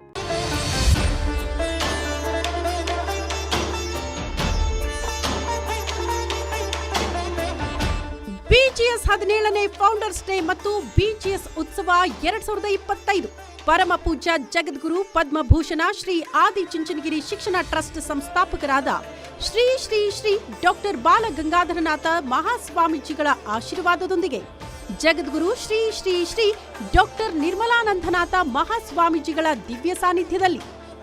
ಬಿಜಿಎಸ್ ಹದಿನೇಳನೇ ಫೌಂಡರ್ಸ್ ಡೇ ಮತ್ತು ಬಿಜಿಎಸ್ ಉತ್ಸವ ಎರಡ್ ಸಾವಿರದ ಇಪ್ಪತ್ತೈದು. ಪರಮ ಪೂಜ್ಯ ಜಗದ್ಗುರು ಪದ್ಮಭೂಷಣ ಶ್ರೀ ಆದಿ ಚುಂಚನಗಿರಿ ಶಿಕ್ಷಣ ಟ್ರಸ್ಟ್ ಸಂಸ್ಥಾಪಕರಾದ ಶ್ರೀ ಶ್ರೀ ಶ್ರೀ ಡಾಕ್ಟರ್ ಬಾಲಗಂಗಾಧರನಾಥ ಮಹಾಸ್ವಾಮೀಜಿಗಳ ಆಶೀರ್ವಾದದೊಂದಿಗೆ ಜಗದ್ಗುರು ಶ್ರೀ ಶ್ರೀ ಶ್ರೀ ಡಾಕ್ಟರ್ ನಿರ್ಮಲಾನಂದನಾಥ ಮಹಾಸ್ವಾಮೀಜಿಗಳ ದಿವ್ಯ ಸಾನ್ನಿಧ್ಯದಲ್ಲಿ,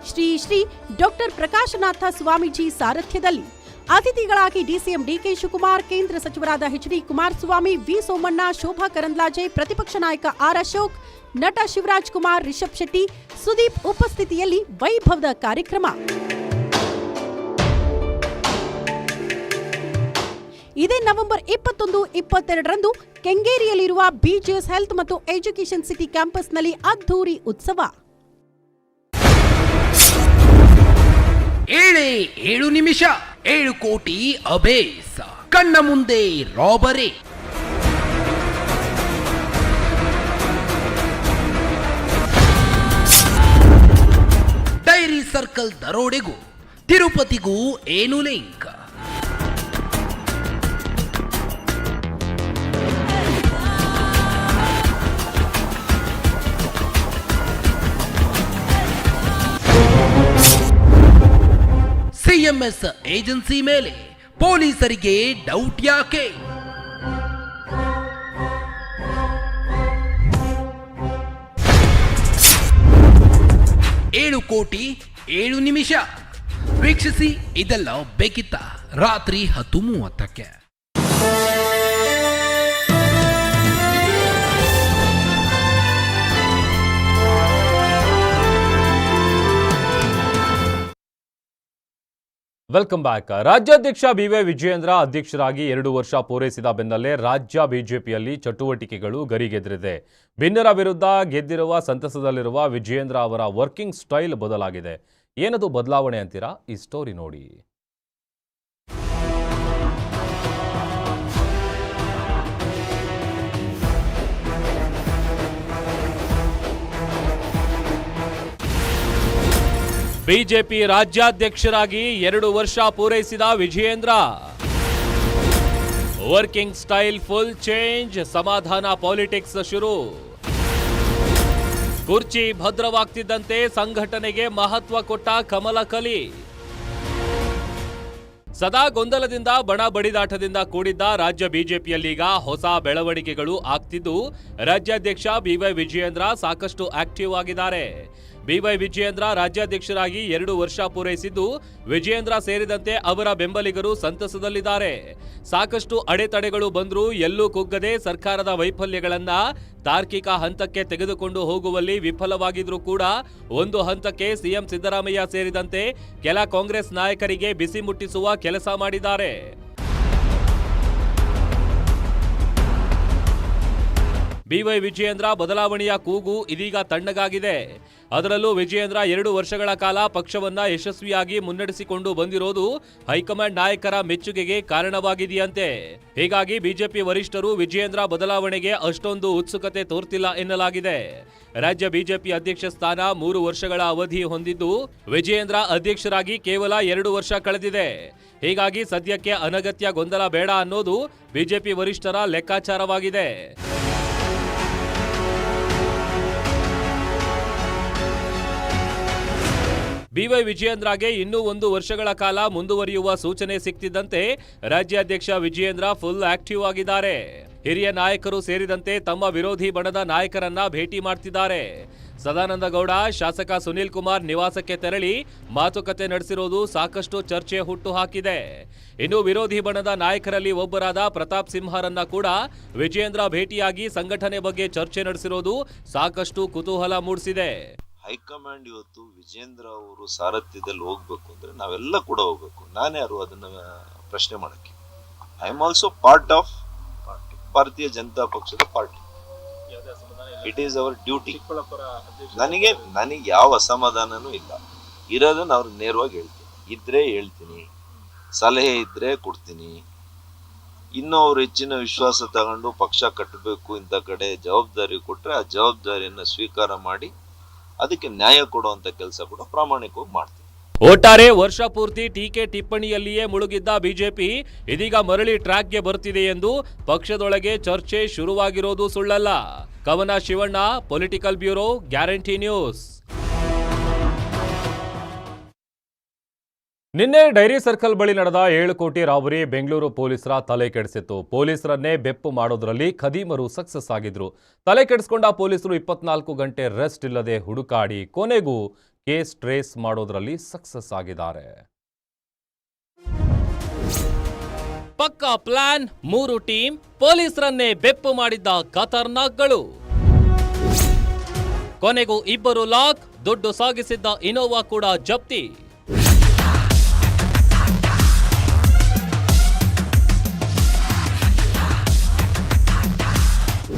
ಶ್ರೀ ಶ್ರೀ ಡಾಕ್ಟರ್ ಪ್ರಕಾಶನಾಥ ಸ್ವಾಮೀಜಿ ಸಾರಥ್ಯದಲ್ಲಿ ಅತಿಥಿಗಳಾಗಿ ಡಿಸಿಎಂ ಡಿಕೆ ಶಿವಕುಮಾರ್, ಕೇಂದ್ರ ಸಚಿವರಾದ H D Kumaraswamy, V Somanna, Shobha Karandlaje, ಪ್ರತಿಪಕ್ಷ ನಾಯಕ ಆರ್ ಅಶೋಕ್, ನಟ ಶಿವರಾಜ್ ಕುಮಾರ್, ರಿಷಬ್ ಶೆಟ್ಟಿ, ಸುದೀಪ್ ಉಪಸ್ಥಿತಿಯಲ್ಲಿ ವೈಭವದ ಕಾರ್ಯಕ್ರಮ. ಇದೇ ನವೆಂಬರ್ ಇಪ್ಪತ್ತೊಂದು, ಇಪ್ಪತ್ತೆರಡರಂದು ಕೆಂಗೇರಿಯಲ್ಲಿರುವ ಬಿಜಿಎಸ್ ಹೆಲ್ತ್ ಮತ್ತು ಎಜುಕೇಷನ್ ಸಿಟಿ ಕ್ಯಾಂಪಸ್ನಲ್ಲಿ ಅದ್ಧೂರಿ ಉತ್ಸವ. ಏಳೇ ಏಳು ನಿಮಿಷ, ಏಳು ಕೋಟಿ ಅಬೇಸ ಕಣ್ಣ ಮುಂದೆ ರಾಬರಿ. ಡೈರಿ ಸರ್ಕಲ್ ದರೋಡೆಗೂ, ತಿರುಪತಿಗೂ ಏನು ಲಿಂಕ್. ಸಿಎಂಎಸ್ ಏಜೆನ್ಸಿ ಮೇಲೆ ಪೊಲೀಸರಿಗೆ ಡೌಟ್ ಯಾಕೆ? ಏಳು ಕೋಟಿ ಏಳು ನಿಮಿಷ. ವೀಕ್ಷಿಸಿ, ಇದೆಲ್ಲ ಬೇಕಿತ್ತ ರಾತ್ರಿ ಹತ್ತು ಮೂವತ್ತಕ್ಕೆ. Welcome back. ರಾಜ್ಯಾಧ್ಯಕ್ಷ ಬಿ ವೈ ವಿಜಯೇಂದ್ರ ಅಧ್ಯಕ್ಷರಾಗಿ ಎರಡು ವರ್ಷ ಪೂರೈಸಿದ ಬೆನ್ನಲ್ಲೇ ರಾಜ್ಯ ಬಿಜೆಪಿಯಲ್ಲಿ ಚಟುವಟಿಕೆಗಳು ಗರಿಗೆದರಿದೆ. ಭಿನ್ನರ ವಿರುದ್ಧ ಗೆದ್ದಿರುವ, ಸಂತಸದಲ್ಲಿರುವ ವಿಜಯೇಂದ್ರ ಅವರ ವರ್ಕಿಂಗ್ ಸ್ಟೈಲ್ ಬದಲಾಗಿದೆ. ಏನದು ಬದಲಾವಣೆ ಅಂತೀರಾ? ಈ ಸ್ಟೋರಿ ನೋಡಿ. ಬಿಜೆಪಿ ರಾಜ್ಯಾಧ್ಯಕ್ಷರಾಗಿ ಎರಡು ವರ್ಷ ಪೂರೈಸಿದ Vijayendra. Working style full change, ಸಮಾಧಾನ ಪಾಲಿಟಿಕ್ಸ್ ಶುರು. ಕುರ್ಚಿ ಭದ್ರವಾಗ್ತಿದ್ದಂತೆ ಸಂಘಟನೆಗೆ ಮಹತ್ವ ಕೊಟ್ಟ ಕಮಲ ಕಲಿ. ಸದಾ ಗೊಂದಲದಿಂದ ಬಣ ಬಡಿದಾಟದಿಂದ ಕೂಡಿದ್ದ ರಾಜ್ಯ ಬಿಜೆಪಿಯಲ್ಲೀಗ ಹೊಸ ಬೆಳವಣಿಗೆಗಳು ಆಗ್ತಿದ್ದು, ರಾಜ್ಯಾಧ್ಯಕ್ಷ ಬಿವೈ ವಿಜಯೇಂದ್ರ ಸಾಕಷ್ಟು ಆಕ್ಟಿವ್ ಆಗಿದ್ದಾರೆ. ಬಿವೈ ವಿಜಯೇಂದ್ರ ರಾಜ್ಯಾಧ್ಯಕ್ಷರಾಗಿ ಎರಡು ವರ್ಷ ಪೂರೈಸಿದ್ದು, ವಿಜಯೇಂದ್ರ ಸೇರಿದಂತೆ ಅವರ ಬೆಂಬಲಿಗರು ಸಂತಸದಲ್ಲಿದ್ದಾರೆ. ಸಾಕಷ್ಟು ಅಡೆತಡೆಗಳು ಬಂದರೂ ಎಲ್ಲೂ ಕುಗ್ಗದೆ ಸರ್ಕಾರದ ವೈಫಲ್ಯಗಳನ್ನ ತಾರ್ಕಿಕ ಹಂತಕ್ಕೆ ತೆಗೆದುಕೊಂಡು ಹೋಗುವಲ್ಲಿ ವಿಫಲವಾಗಿದ್ರೂ ಕೂಡ ಒಂದು ಹಂತಕ್ಕೆ ಸಿಎಂ ಸಿದ್ದರಾಮಯ್ಯ ಸೇರಿದಂತೆ ಕೆಲ ಕಾಂಗ್ರೆಸ್ ನಾಯಕರಿಗೆ ಬಿಸಿ ಮುಟ್ಟಿಸುವ ಕೆಲಸ ಮಾಡಿದ್ದಾರೆ. ಬಿವೈ ವಿಜಯೇಂದ್ರ ಬದಲಾವಣೆಯ ಕೂಗು ಇದೀಗ ತಣ್ಣಗಾಗಿದೆ. ಅದರಲ್ಲೂ ವಿಜಯೇಂದ್ರ ಎರಡು ವರ್ಷಗಳ ಕಾಲ ಪಕ್ಷವನ್ನ ಯಶಸ್ವಿಯಾಗಿ ಮುನ್ನಡೆಸಿಕೊಂಡು ಬಂದಿರೋದು ಹೈಕಮಾಂಡ್ ನಾಯಕರ ಮೆಚ್ಚುಗೆಗೆ ಕಾರಣವಾಗಿದೆಯಂತೆ. ಹೀಗಾಗಿ ಬಿಜೆಪಿ ವರಿಷ್ಠರು ವಿಜಯೇಂದ್ರ ಬದಲಾವಣೆಗೆ ಅಷ್ಟೊಂದು ಉತ್ಸುಕತೆ ತೋರ್ತಿಲ್ಲ ಎನ್ನಲಾಗಿದೆ. ರಾಜ್ಯ ಬಿಜೆಪಿ ಅಧ್ಯಕ್ಷ ಸ್ಥಾನ ಮೂರು ವರ್ಷಗಳ ಅವಧಿ ಹೊಂದಿದ್ದು ವಿಜಯೇಂದ್ರ ಅಧ್ಯಕ್ಷರಾಗಿ ಕೇವಲ ಎರಡು ವರ್ಷ ಕಳೆದಿದೆ. ಹೀಗಾಗಿ ಸದ್ಯಕ್ಕೆ ಅನಗತ್ಯ ಗೊಂದಲ ಬೇಡ ಅನ್ನೋದು ಬಿಜೆಪಿ ವರಿಷ್ಠರ ಲೆಕ್ಕಾಚಾರವಾಗಿದೆ. ಬಿವೈ ವಿಜಯೇಂದ್ರಗೆ ಇನ್ನೂ ಒಂದು ವರ್ಷಗಳ ಕಾಲ ಮುಂದುವರಿಯುವ ಸೂಚನೆ ಸಿಕ್ತಿದ್ದಂತೆ ರಾಜ್ಯಾಧ್ಯಕ್ಷ ವಿಜಯೇಂದ್ರ ಫುಲ್ ಆಕ್ಟಿವ್ ಆಗಿದ್ದಾರೆ. ಹಿರಿಯ ನಾಯಕರು ಸೇರಿದಂತೆ ತಮ್ಮ ವಿರೋಧಿ ಬಣದ ನಾಯಕರನ್ನ ಭೇಟಿ ಮಾಡ್ತಿದ್ದಾರೆ. ಸದಾನಂದ ಗೌಡ ಶಾಸಕ ಸುನೀಲ್ ಕುಮಾರ್ ನಿವಾಸಕ್ಕೆ ತೆರಳಿ ಮಾತುಕತೆ ನಡೆಸಿರೋದು ಸಾಕಷ್ಟು ಚರ್ಚೆ ಹುಟ್ಟು ಹಾಕಿದೆ. ಇನ್ನು ವಿರೋಧಿ ಬಣದ ನಾಯಕರಲ್ಲಿ ಒಬ್ಬರಾದ ಪ್ರತಾಪ್ ಸಿಂಹರನ್ನ ಕೂಡ ವಿಜಯೇಂದ್ರ ಭೇಟಿಯಾಗಿ ಸಂಘಟನೆ ಬಗ್ಗೆ ಚರ್ಚೆ ನಡೆಸಿರೋದು ಸಾಕಷ್ಟು ಕುತೂಹಲ ಮೂಡಿಸಿದೆ. ಹೈಕಮಾಂಡ್ ಇವತ್ತು ವಿಜೇಂದ್ರ ಅವರು ಸಾರಥ್ಯದಲ್ಲಿ ಹೋಗ್ಬೇಕು ಅಂದ್ರೆ ನಾವೆಲ್ಲ ಕೂಡ ಹೋಗ್ಬೇಕು. ನಾನ್ಯಾರು ಅದನ್ನ ಪ್ರಶ್ನೆ ಮಾಡಕ್ಕೆ? I am also part of Bharatiya Janata ಪಕ್ಷದ party it is our duty ನನಗೆ ನನಗೆ ಯಾವ ಅಸಮಾಧಾನನೂ ಇಲ್ಲ. ಇರೋದನ್ನ ಅವ್ರು ನೇರವಾಗಿ ಹೇಳ್ತೀನಿ. ಇದ್ರೆ ಹೇಳ್ತೀನಿ. ಸಲಹೆ ಇದ್ರೆ ಕೊಡ್ತೀನಿ. ಇನ್ನೂ ಅವ್ರು ಹೆಚ್ಚಿನ ವಿಶ್ವಾಸ ತಗೊಂಡು ಪಕ್ಷ ಕಟ್ಟಬೇಕು ಇಂಥ ಕಡೆ ಜವಾಬ್ದಾರಿ ಕೊಟ್ಟರೆ ಆ ಜವಾಬ್ದಾರಿಯನ್ನು ಸ್ವೀಕಾರ ಮಾಡಿ ಅದಕ್ಕೆ ನ್ಯಾಯ ಕೊಡುವಂತ ಕೆಲಸ ಕೂಡ ಪ್ರಾಮಾಣಿಕವಾಗಿ ಮಾಡ್ತೀವಿ. ಒಟ್ಟಾರೆ ವರ್ಷ ಪೂರ್ತಿ ಟೀಕೆ ಟಿಪ್ಪಣಿಯಲ್ಲಿಯೇ ಮುಳುಗಿದ್ದ ಬಿಜೆಪಿ ಇದೀಗ ಮರಳಿ ಟ್ರ್ಯಾಕ್ಗೆ ಬರ್ತಿದೆ ಎಂದು ಪಕ್ಷದೊಳಗೆ ಚರ್ಚೆ ಶುರುವಾಗಿರೋದು ಸುಳ್ಳಲ್ಲ. Kavana Shivanna, political bureau, guarantee news. ನಿನ್ನೆ ಡೈರಿ ಸರ್ಕಲ್ ಬಳಿ ನಡೆದ ಏಳು ಕೋಟಿ ರಾಬರಿ ಬೆಂಗಳೂರು ಪೊಲೀಸರ ತಲೆ ಕೆಡಿಸಿತ್ತು. ಪೊಲೀಸರನ್ನೇ ಬೆಪ್ಪು ಮಾಡೋದ್ರಲ್ಲಿ ಖದೀಮರು ಸಕ್ಸಸ್ ಆಗಿದ್ರು. ತಲೆ ಕೆಡಿಸ್ಕೊಂಡ ಪೊಲೀಸರು ಇಪ್ಪತ್ನಾಲ್ಕು ಗಂಟೆ ರೆಸ್ಟ್ ಇಲ್ಲದೆ ಹುಡುಕಾಡಿ ಕೊನೆಗೂ ಕೇಸ್ ಟ್ರೇಸ್ ಮಾಡೋದ್ರಲ್ಲಿ ಸಕ್ಸಸ್ ಆಗಿದ್ದಾರೆ. ಪಕ್ಕಾ ಪ್ಲಾನ್, ಮೂರು ಟೀಮ್ ಪೊಲೀಸರನ್ನೇ ಬೆಪ್ಪು ಮಾಡಿದ್ದ ಖತರ್ನಾಕ್ಗಳು. ಕೊನೆಗೂ ಇಬ್ಬರು ಲಾಕ್, ದುಡ್ಡು ಸಾಗಿಸಿದ್ದ ಇನೋವಾ ಕೂಡ ಜಪ್ತಿ.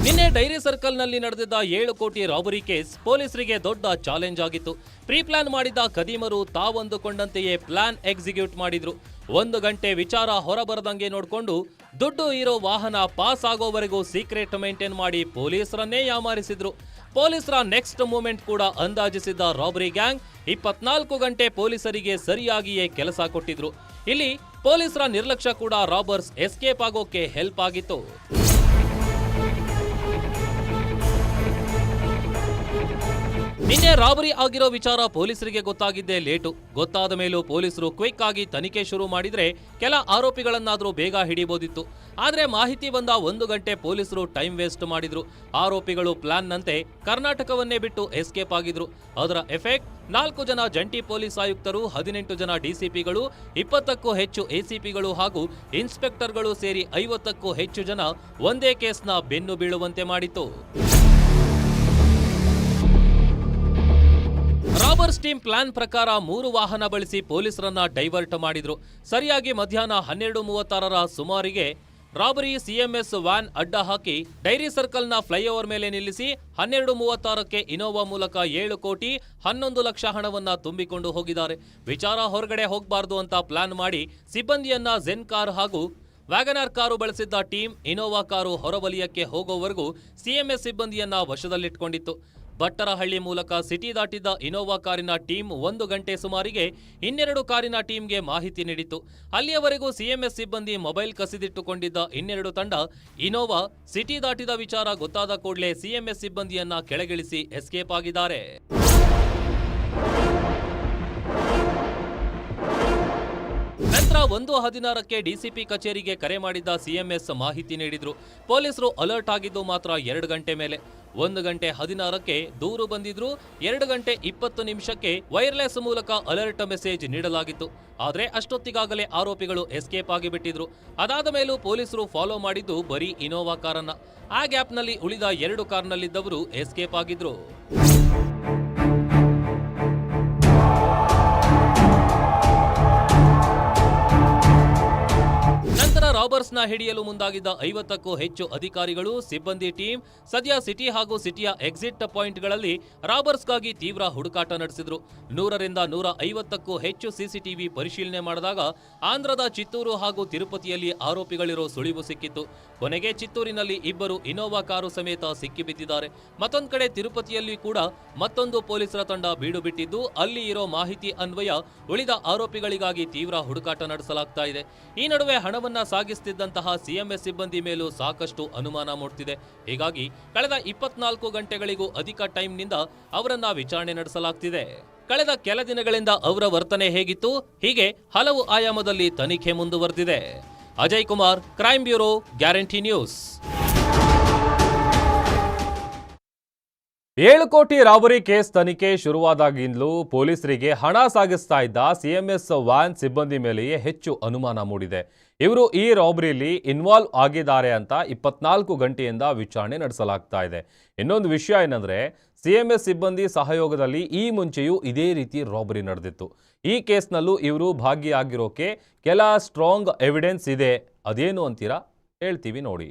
ನಿನ್ನೆ ಡೈರಿ ಸರ್ಕಲ್ನಲ್ಲಿ ನಡೆದಿದ್ದ ಏಳು ಕೋಟಿ ರಾಬರಿ ಕೇಸ್ ಪೊಲೀಸರಿಗೆ ದೊಡ್ಡ ಚಾಲೆಂಜ್ ಆಗಿತ್ತು. ಪ್ರೀ ಪ್ಲಾನ್ ಮಾಡಿದ್ದ ಖದೀಮರು ತಾವಂದುಕೊಂಡಂತೆಯೇ ಪ್ಲಾನ್ ಎಕ್ಸಿಕ್ಯೂಟ್ ಮಾಡಿದ್ರು. ಒಂದು ಗಂಟೆ ವಿಚಾರ ಹೊರಬರದಂಗೆ ನೋಡಿಕೊಂಡು ದುಡ್ಡು ಇರೋ ವಾಹನ ಪಾಸ್ ಆಗೋವರೆಗೂ ಸೀಕ್ರೆಟ್ ಮೇಂಟೈನ್ ಮಾಡಿ ಪೊಲೀಸರನ್ನೇ ಯಾಮಾರಿಸಿದ್ರು. ಪೊಲೀಸರ ನೆಕ್ಸ್ಟ್ ಮೂಮೆಂಟ್ ಕೂಡ ಅಂದಾಜಿಸಿದ್ದ ರಾಬರಿ ಗ್ಯಾಂಗ್ ಇಪ್ಪತ್ನಾಲ್ಕು ಗಂಟೆ ಪೊಲೀಸರಿಗೆ ಸರಿಯಾಗಿಯೇ ಕೆಲಸ ಕೊಟ್ಟಿದ್ರು. ಇಲ್ಲಿ ಪೊಲೀಸರ ನಿರ್ಲಕ್ಷ್ಯ ಕೂಡ ರಾಬರ್ಸ್ ಎಸ್ಕೇಪ್ ಆಗೋಕೆ ಹೆಲ್ಪ್ ಆಗಿತ್ತು. ನಿನ್ನೆ ರಾಬರಿ ಆಗಿರೋ ವಿಚಾರ ಪೊಲೀಸರಿಗೆ ಗೊತ್ತಾಗಿದ್ದೇ ಲೇಟು. ಗೊತ್ತಾದ ಮೇಲೂ ಪೊಲೀಸರು ಕ್ವಿಕ್ ಆಗಿ ತನಿಖೆ ಶುರು ಮಾಡಿದ್ರೆ ಕೆಲ ಆರೋಪಿಗಳನ್ನಾದರೂ ಬೇಗ ಹಿಡಿಬೋದಿತ್ತು. ಆದರೆ ಮಾಹಿತಿ ಬಂದ ಒಂದು ಗಂಟೆ ಪೊಲೀಸರು ಟೈಮ್ ವೇಸ್ಟ್ ಮಾಡಿದ್ರು. ಆರೋಪಿಗಳು ಪ್ಲಾನ್ನಂತೆ ಕರ್ನಾಟಕವನ್ನೇ ಬಿಟ್ಟು ಎಸ್ಕೇಪ್ ಆಗಿದ್ರು. ಅದರ ಎಫೆಕ್ಟ್, ನಾಲ್ಕು ಜನ ಜಂಟಿ ಪೊಲೀಸ್ ಆಯುಕ್ತರು, ಹದಿನೆಂಟು ಜನ ಡಿಸಿಪಿಗಳು, ಇಪ್ಪತ್ತಕ್ಕೂ ಹೆಚ್ಚು ಎಸಿಪಿಗಳು ಹಾಗೂ ಇನ್ಸ್ಪೆಕ್ಟರ್ಗಳು ಸೇರಿ ಐವತ್ತಕ್ಕೂ ಹೆಚ್ಚು ಜನ ಒಂದೇ ಕೇಸ್ನ ಬೆನ್ನು ಬೀಳುವಂತೆ ಮಾಡಿತು ರಾಬರ್ಸ್ ಟೀಮ್ ಪ್ಲಾನ್ ಪ್ರಕಾರ ಮೂರು ವಾಹನ ಬಳಸಿ ಪೊಲೀಸರನ್ನ ಡೈವರ್ಟ್ ಮಾಡಿದ್ರು. ಸರಿಯಾಗಿ ಮಧ್ಯಾಹ್ನ ಹನ್ನೆರಡು ಮೂವತ್ತಾರರ ಸುಮಾರಿಗೆ ರಾಬರಿ ಸಿಎಂಎಸ್ ವ್ಯಾನ್ ಅಡ್ಡ ಹಾಕಿ ಡೈರಿ ಸರ್ಕಲ್ನ ಫ್ಲೈಓವರ್ ಮೇಲೆ ನಿಲ್ಲಿಸಿ ಹನ್ನೆರಡು ಮೂವತ್ತಾರಕ್ಕೆ ಇನೋವಾ ಮೂಲಕ ಏಳು ಕೋಟಿ ಹನ್ನೊಂದು ಲಕ್ಷ ಹಣವನ್ನ ತುಂಬಿಕೊಂಡು ಹೋಗಿದ್ದಾರೆ. ವಿಚಾರ ಹೊರಗಡೆ ಹೋಗಬಾರ್ದು ಅಂತ ಪ್ಲಾನ್ ಮಾಡಿ ಸಿಬ್ಬಂದಿಯನ್ನ ಝೆನ್ ಕಾರ್ ಹಾಗೂ ವ್ಯಾಗನಾರ್ ಕಾರು ಬಳಸಿದ್ದ ಟೀಮ್ ಇನೋವಾ ಕಾರು ಹೊರವಲಯಕ್ಕೆ ಹೋಗೋವರೆಗೂ ಸಿಎಂಎಸ್ ಸಿಬ್ಬಂದಿಯನ್ನ ವಶದಲ್ಲಿಟ್ಕೊಂಡಿತ್ತು. ಬಟ್ಟರಹಳ್ಳಿ ಮೂಲಕ ಸಿಟಿ ದಾಟಿದ್ದ ಇನೋವಾ ಕಾರಿನ ಟೀಮ್ ಒಂದು ಗಂಟೆ ಸುಮಾರಿಗೆ ಇನ್ನೆರಡು ಕಾರಿನ ಟೀಮ್ಗೆ ಮಾಹಿತಿ ನೀಡಿತು ಅಲ್ಲಿಯವರೆಗೂ ಸಿಎಂಎಸ್ ಸಿಬ್ಬಂದಿ ಮೊಬೈಲ್ ಕಸಿದಿಟ್ಟುಕೊಂಡಿದ್ದ ಇನ್ನೆರಡು ತಂಡ ಇನೋವಾ ಸಿಟಿ ದಾಟಿದ ವಿಚಾರ ಗೊತ್ತಾದ ಕೂಡಲೇ ಸಿಎಂಎಸ್ ಸಿಬ್ಬಂದಿಯನ್ನ ಕೆಳಗಿಳಿಸಿ ಎಸ್ಕೇಪ್ ಆಗಿದ್ದಾರೆ. ನಂತರ ಒಂದು ಹದಿನಾರಕ್ಕೆ ಡಿಸಿಪಿ ಕಚೇರಿಗೆ ಕರೆ ಮಾಡಿದ್ದ ಸಿಎಂಎಸ್ ಮಾಹಿತಿ ನೀಡಿದ್ರು. ಪೊಲೀಸರು ಅಲರ್ಟ್ ಆಗಿದ್ದು ಮಾತ್ರ ಎರಡು ಗಂಟೆ ಮೇಲೆ. ಒಂದು ಗಂಟೆ ಹದಿನಾರಕ್ಕೆ ದೂರು ಬಂದಿದ್ರು, ಎರಡು ಗಂಟೆ ಇಪ್ಪತ್ತು ನಿಮಿಷಕ್ಕೆ ವೈರ್ಲೆಸ್ ಮೂಲಕ ಅಲರ್ಟ್ ಮೆಸೇಜ್ ನೀಡಲಾಗಿತ್ತು. ಆದರೆ ಅಷ್ಟೊತ್ತಿಗಾಗಲೇ ಆರೋಪಿಗಳು ಎಸ್ಕೇಪ್ ಆಗಿಬಿಟ್ಟಿದ್ರು. ಅದಾದ ಮೇಲೂ ಪೊಲೀಸರು ಫಾಲೋ ಮಾಡಿದ್ದು ಬರೀ ಇನೋವಾ ಕಾರನ್ನ. ಆ ಗ್ಯಾಪ್ನಲ್ಲಿ ಉಳಿದ ಎರಡು ಕಾರ್ನಲ್ಲಿದ್ದವರು ಎಸ್ಕೇಪ್ ಆಗಿದ್ರು. ರಾಬರ್ಸ್ನ ಹಿಡಿಯಲು ಮುಂದಾಗಿದ್ದ ಐವತ್ತಕ್ಕೂ ಹೆಚ್ಚು ಅಧಿಕಾರಿಗಳು, ಸಿಬ್ಬಂದಿ ಟೀಮ್, ಸದ್ಯ ಸಿಟಿ ಹಾಗೂ ಸಿಟಿಯ ಎಕ್ಸಿಟ್ ಪಾಯಿಂಟ್ಗಳಲ್ಲಿ ರಾಬರ್ಸ್ಗಾಗಿ ತೀವ್ರ ಹುಡುಕಾಟ ನಡೆಸಿದ್ರು. ನೂರರಿಂದ ನೂರ ಐವತ್ತಕ್ಕೂ ಹೆಚ್ಚು ಸಿಸಿಟಿವಿ ಪರಿಶೀಲನೆ ಮಾಡಿದಾಗ ಆಂಧ್ರದ ಚಿತ್ತೂರು ಹಾಗೂ ತಿರುಪತಿಯಲ್ಲಿ ಆರೋಪಿಗಳಿರೋ ಸುಳಿವು ಸಿಕ್ಕಿತ್ತು. ಕೊನೆಗೆ ಚಿತ್ತೂರಿನಲ್ಲಿ ಇಬ್ಬರು ಇನೋವಾ ಕಾರು ಸಮೇತ ಸಿಕ್ಕಿಬಿದ್ದಿದ್ದಾರೆ. ಮತ್ತೊಂದು ಕಡೆ ತಿರುಪತಿಯಲ್ಲಿ ಕೂಡ ಮತ್ತೊಂದು ಪೊಲೀಸರ ತಂಡ ಬೀಡು ಬಿಟ್ಟಿದ್ದು ಅಲ್ಲಿ ಇರೋ ಮಾಹಿತಿ ಅನ್ವಯ ಉಳಿದ ಆರೋಪಿಗಳಿಗಾಗಿ ತೀವ್ರ ಹುಡುಕಾಟ ನಡೆಸಲಾಗ್ತಾ ಇದೆ. ಈ ನಡುವೆ ಹಣವನ್ನ ಸಾಗಿಸುತ್ತಿದ್ದಂತಹ ಸಿಎಂಎಸ್ ಸಿಬ್ಬಂದಿ ಮೇಲೂ ಸಾಕಷ್ಟು ಅನುಮಾನ ಮೂಡ್ತಿದೆ. ಹೀಗಾಗಿ ಕಳೆದ ಇಪ್ಪತ್ನಾಲ್ಕು ಗಂಟೆಗಳಿಗೂ ಅಧಿಕ ಟೈಮ್ನಿಂದ ಅವರನ್ನ ವಿಚಾರಣೆ ನಡೆಸಲಾಗ್ತಿದೆ. ಕಳೆದ ಕೆಲ ದಿನಗಳಿಂದ ಅವರ ವರ್ತನೆ ಹೇಗಿತ್ತು? ಹೀಗೆ ಹಲವು ಆಯಾಮದಲ್ಲಿ ತನಿಖೆ ಮುಂದುವರೆದಿದೆ. Ajay Kumar, crime bureau, guarantee news. ಏಳು ಕೋಟಿ ರಾಬರಿ ಕೇಸ್ ತನಿಖೆ ಶುರುವಾದಾಗಿಂದಲೂ ಪೊಲೀಸರಿಗೆ ಹಣ ಸಾಗಿಸ್ತಾ ಇದ್ದ ಸಿಎಂಎಸ್ ವ್ಯಾನ್ ಸಿಬ್ಬಂದಿ ಮೇಲೆಯೇ ಹೆಚ್ಚು ಅನುಮಾನ ಮೂಡಿದೆ. ಇವರು ಈ ರಾಬರಿಯಲ್ಲಿ ಇನ್ವಾಲ್ವ್ ಆಗಿದ್ದಾರೆ ಅಂತ ಇಪ್ಪತ್ನಾಲ್ಕು ಗಂಟೆಯಿಂದ ವಿಚಾರಣೆ ನಡೆಸಲಾಗ್ತಾ ಇದೆ. ಇನ್ನೊಂದು ವಿಷಯ ಏನಂದ್ರೆ ಸಿಎಂಎಸ್ ಸಿಬ್ಬಂದಿ ಸಹಯೋಗದಲ್ಲಿ ಈ ಮುಂಚೆಯೂ ಇದೇ ರೀತಿ ರಾಬರಿ ನಡೆದಿತ್ತು. ಈ ಕೇಸ್ನಲ್ಲೂ ಇವರು ಭಾಗಿಯಾಗಿರೋಕೆ ಕೆಲ ಸ್ಟ್ರಾಂಗ್ ಎವಿಡೆನ್ಸ್ ಇದೆ. ಅದೇನು ಅಂತೀರಾ? ಹೇಳ್ತೀವಿ ನೋಡಿ.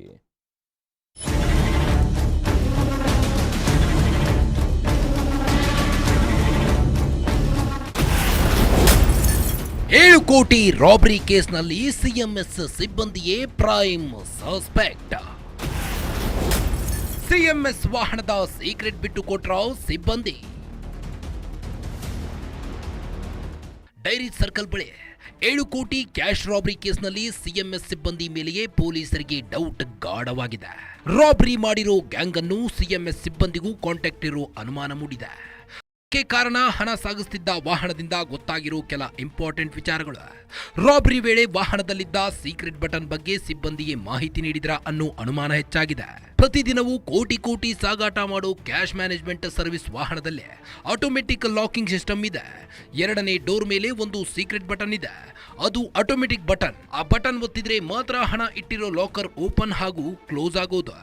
ಏಳು ಕೋಟಿ ರಾಬರಿ ಕೇಸ್ನಲ್ಲಿ ಸಿಎಂಎಸ್ ಸಿಬ್ಬಂದಿಯೇ ಪ್ರೈಮ್ ಸಸ್ಪೆಕ್ಟ್ ಸಿಎಂಎಸ್ ವಾಹನದ ಸೀಕ್ರೆಟ್ ಬಿಟ್ಟು ಕೊಟ್ರ ಸಿಬ್ಬಂದಿ. ಡೈರಿ ಸರ್ಕಲ್ ಬಳಿ ಏಳು ಕೋಟಿ ಕ್ಯಾಶ್ ರಾಬರಿ ಕೇಸ್ನಲ್ಲಿ ಸಿಎಂಎಸ್ ಸಿಬ್ಬಂದಿ ಮೇಲೆಯೇ ಪೊಲೀಸರಿಗೆ ಡೌಟ್ ಗಾಢವಾಗಿದೆ. ರಾಬರಿ ಮಾಡಿರೋ ಗ್ಯಾಂಗ್ ಅನ್ನು ಸಿಎಂಎಸ್ ಸಿಬ್ಬಂದಿಗೂ ಕಾಂಟ್ಯಾಕ್ಟ್ ಇರೋ ಅನುಮಾನ ಮೂಡಿದೆ. ಕಾರಣ ಹಣ ಸಾಗಿಸ್ತಿದ್ದ ವಾಹನದಿಂದ ಗೊತ್ತಾಗಿರೋ ಕೆಲ ಇಂಪಾರ್ಟೆಂಟ್ ವಿಚಾರಗಳು. ರಾಬರಿ ವೇಳೆ ವಾಹನದಲ್ಲಿದ್ದ ಸೀಕ್ರೆಟ್ ಬಟನ್ ಬಗ್ಗೆ ಸಿಬ್ಬಂದಿಗೆ ಮಾಹಿತಿ ನೀಡಿದ್ರ ಅನ್ನೋ ಅನುಮಾನ ಹೆಚ್ಚಾಗಿದೆ. ಪ್ರತಿದಿನವೂ ಕೋಟಿ ಕೋಟಿ ಸಾಗಾಟ ಮಾಡೋ ಕ್ಯಾಶ್ ಮ್ಯಾನೇಜ್ಮೆಂಟ್ ಸರ್ವಿಸ್ ವಾಹನದಲ್ಲಿ ಆಟೋಮೆಟಿಕ್ ಲಾಕಿಂಗ್ ಸಿಸ್ಟಮ್ ಇದೆ. ಎರಡನೇ ಡೋರ್ ಮೇಲೆ ಒಂದು ಸೀಕ್ರೆಟ್ ಬಟನ್ ಇದೆ. ಅದು ಆಟೋಮೆಟಿಕ್ ಬಟನ್. ಆ ಬಟನ್ ಒತ್ತಿದ್ರೆ ಮಾತ್ರ ಹಣ ಇಟ್ಟಿರೋ ಲಾಕರ್ ಓಪನ್ ಹಾಗೂ ಕ್ಲೋಸ್ ಆಗೋದು.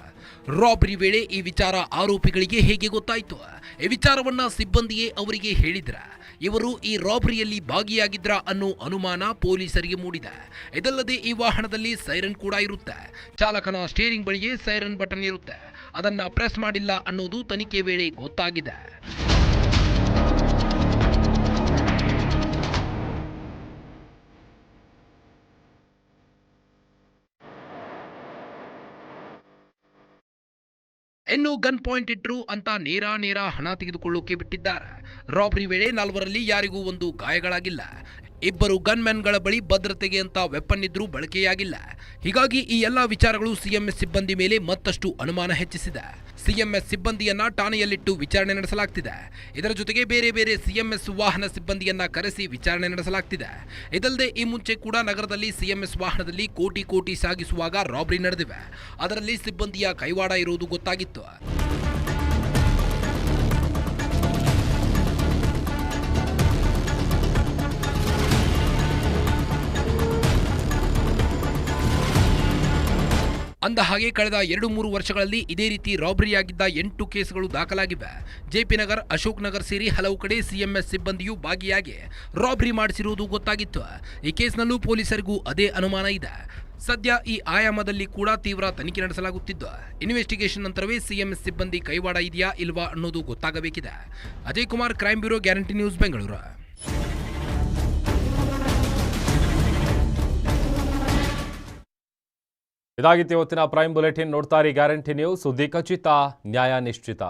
ರಾಬರಿ ವೇಳೆ ಈ ವಿಚಾರ ಆರೋಪಿಗಳಿಗೆ ಹೇಗೆ ಗೊತ್ತಾಯಿತು? ಈ ವಿಚಾರವನ್ನ ಸಿಬ್ಬಂದಿಯೇ ಅವರಿಗೆ ಹೇಳಿದ್ರ? ಇವರು ಈ ರಾಬರಿಯಲ್ಲಿ ಭಾಗಿಯಾಗಿದ್ರ ಅನ್ನೋ ಅನುಮಾನ ಪೊಲೀಸರಿಗೆ ಮೂಡಿದೆ. ಇದಲ್ಲದೆ ಈ ವಾಹನದಲ್ಲಿ ಸೈರನ್ ಕೂಡ ಇರುತ್ತೆ. ಚಾಲಕನ ಸ್ಟೇರಿಂಗ್ ಬಳಿಯೇ ಸೈರನ್ ಬಟನ್ ಇರುತ್ತೆ. ಅದನ್ನ ಪ್ರೆಸ್ ಮಾಡಿಲ್ಲ ಅನ್ನೋದು ತನಿಖೆ ವೇಳೆ ಗೊತ್ತಾಗಿದೆ. ಇನ್ನು ಗನ್ ಪಾಯಿಂಟ್ ಇಟ್ಟರು ಅಂತ ನೇರ ನೇರ ಹಣ ತೆಗೆದುಕೊಳ್ಳೋಕೆ ಬಿಟ್ಟಿದ್ದಾರೆ. ರಾಬರಿ ವೇಳೆ ನಾಲ್ವರಲ್ಲಿ ಯಾರಿಗೂ ಒಂದು ಗಾಯಗಳಾಗಿಲ್ಲ. ಇಬ್ಬರು ಗನ್ಮ್ಯಾನ್ಗಳ ಬಳಿ ಭದ್ರತೆಗೆ ಅಂತ ವೆಪನ್ ಇದ್ರೂ ಬಳಕೆಯಾಗಿಲ್ಲ. ಹೀಗಾಗಿ ಈ ಎಲ್ಲಾ ವಿಚಾರಗಳು ಸಿಎಂಎಸ್ ಸಿಬ್ಬಂದಿ ಮೇಲೆ ಮತ್ತಷ್ಟು ಅನುಮಾನ ಹೆಚ್ಚಿಸಿದೆ. ಸಿಎಂಎಸ್ ಸಿಬ್ಬಂದಿಯನ್ನ ಠಾಣೆಯಲ್ಲಿಟ್ಟು ವಿಚಾರಣೆ ನಡೆಸಲಾಗ್ತಿದೆ. ಇದರ ಜೊತೆಗೆ ಬೇರೆ ಬೇರೆ ಸಿಎಂಎಸ್ ವಾಹನ ಸಿಬ್ಬಂದಿಯನ್ನ ಕರೆಸಿ ವಿಚಾರಣೆ ನಡೆಸಲಾಗ್ತಿದೆ. ಇದಲ್ಲದೆ ಈ ಮುಂಚೆ ಕೂಡ ನಗರದಲ್ಲಿ ಸಿಎಂಎಸ್ ವಾಹನದಲ್ಲಿ ಕೋಟಿ ಕೋಟಿ ಸಾಗಿಸುವಾಗ ರಾಬರಿ ನಡೆದಿವೆ. ಅದರಲ್ಲಿ ಸಿಬ್ಬಂದಿಯ ಕೈವಾಡ ಇರುವುದು ಗೊತ್ತಾಗಿತ್ತು. ಅಂದ ಹಾಗೆ ಕಳೆದ ಎರಡು ಮೂರು ವರ್ಷಗಳಲ್ಲಿ ಇದೇ ರೀತಿ ರಾಬರಿಯಾಗಿದ್ದ ಎಂಟು ಕೇಸ್ಗಳು ದಾಖಲಾಗಿವೆ. ಜೆಪಿ ನಗರ್, ಅಶೋಕ್ ನಗರ್ ಸೇರಿ ಹಲವು ಕಡೆ ಸಿಎಂಎಸ್ ಸಿಬ್ಬಂದಿಯು ಭಾಗಿಯಾಗಿ ರಾಬರಿ ಮಾಡಿಸಿರುವುದು ಗೊತ್ತಾಗಿತ್ತು. ಈ ಕೇಸ್ನಲ್ಲೂ ಪೊಲೀಸರಿಗೂ ಅದೇ ಅನುಮಾನ ಇದೆ. ಸದ್ಯ ಈ ಆಯಾಮದಲ್ಲಿ ಕೂಡ ತೀವ್ರ ತನಿಖೆ ನಡೆಸಲಾಗುತ್ತಿದ್ದು. ಇನ್ವೆಸ್ಟಿಗೇಷನ್ ನಂತರವೇ ಸಿಎಂಎಸ್ ಸಿಬ್ಬಂದಿ ಕೈವಾಡ ಇದೆಯಾ ಇಲ್ವಾ ಅನ್ನೋದು ಗೊತ್ತಾಗಬೇಕಿದೆ. Ajay Kumar, crime bureau guarantee news, Bengaluru. ಇದಾಗಿತ್ತು ಇವತ್ತಿನ ಪ್ರೈಮ್ ಬುಲೆಟಿನ್ ನೋಡ್ತಾರೆ ಗ್ಯಾರಂಟಿ ನ್ಯೂಸ್. ಸುದ್ದಿ ಖಚಿತ ನ್ಯಾಯ ನಿಶ್ಚಿತ.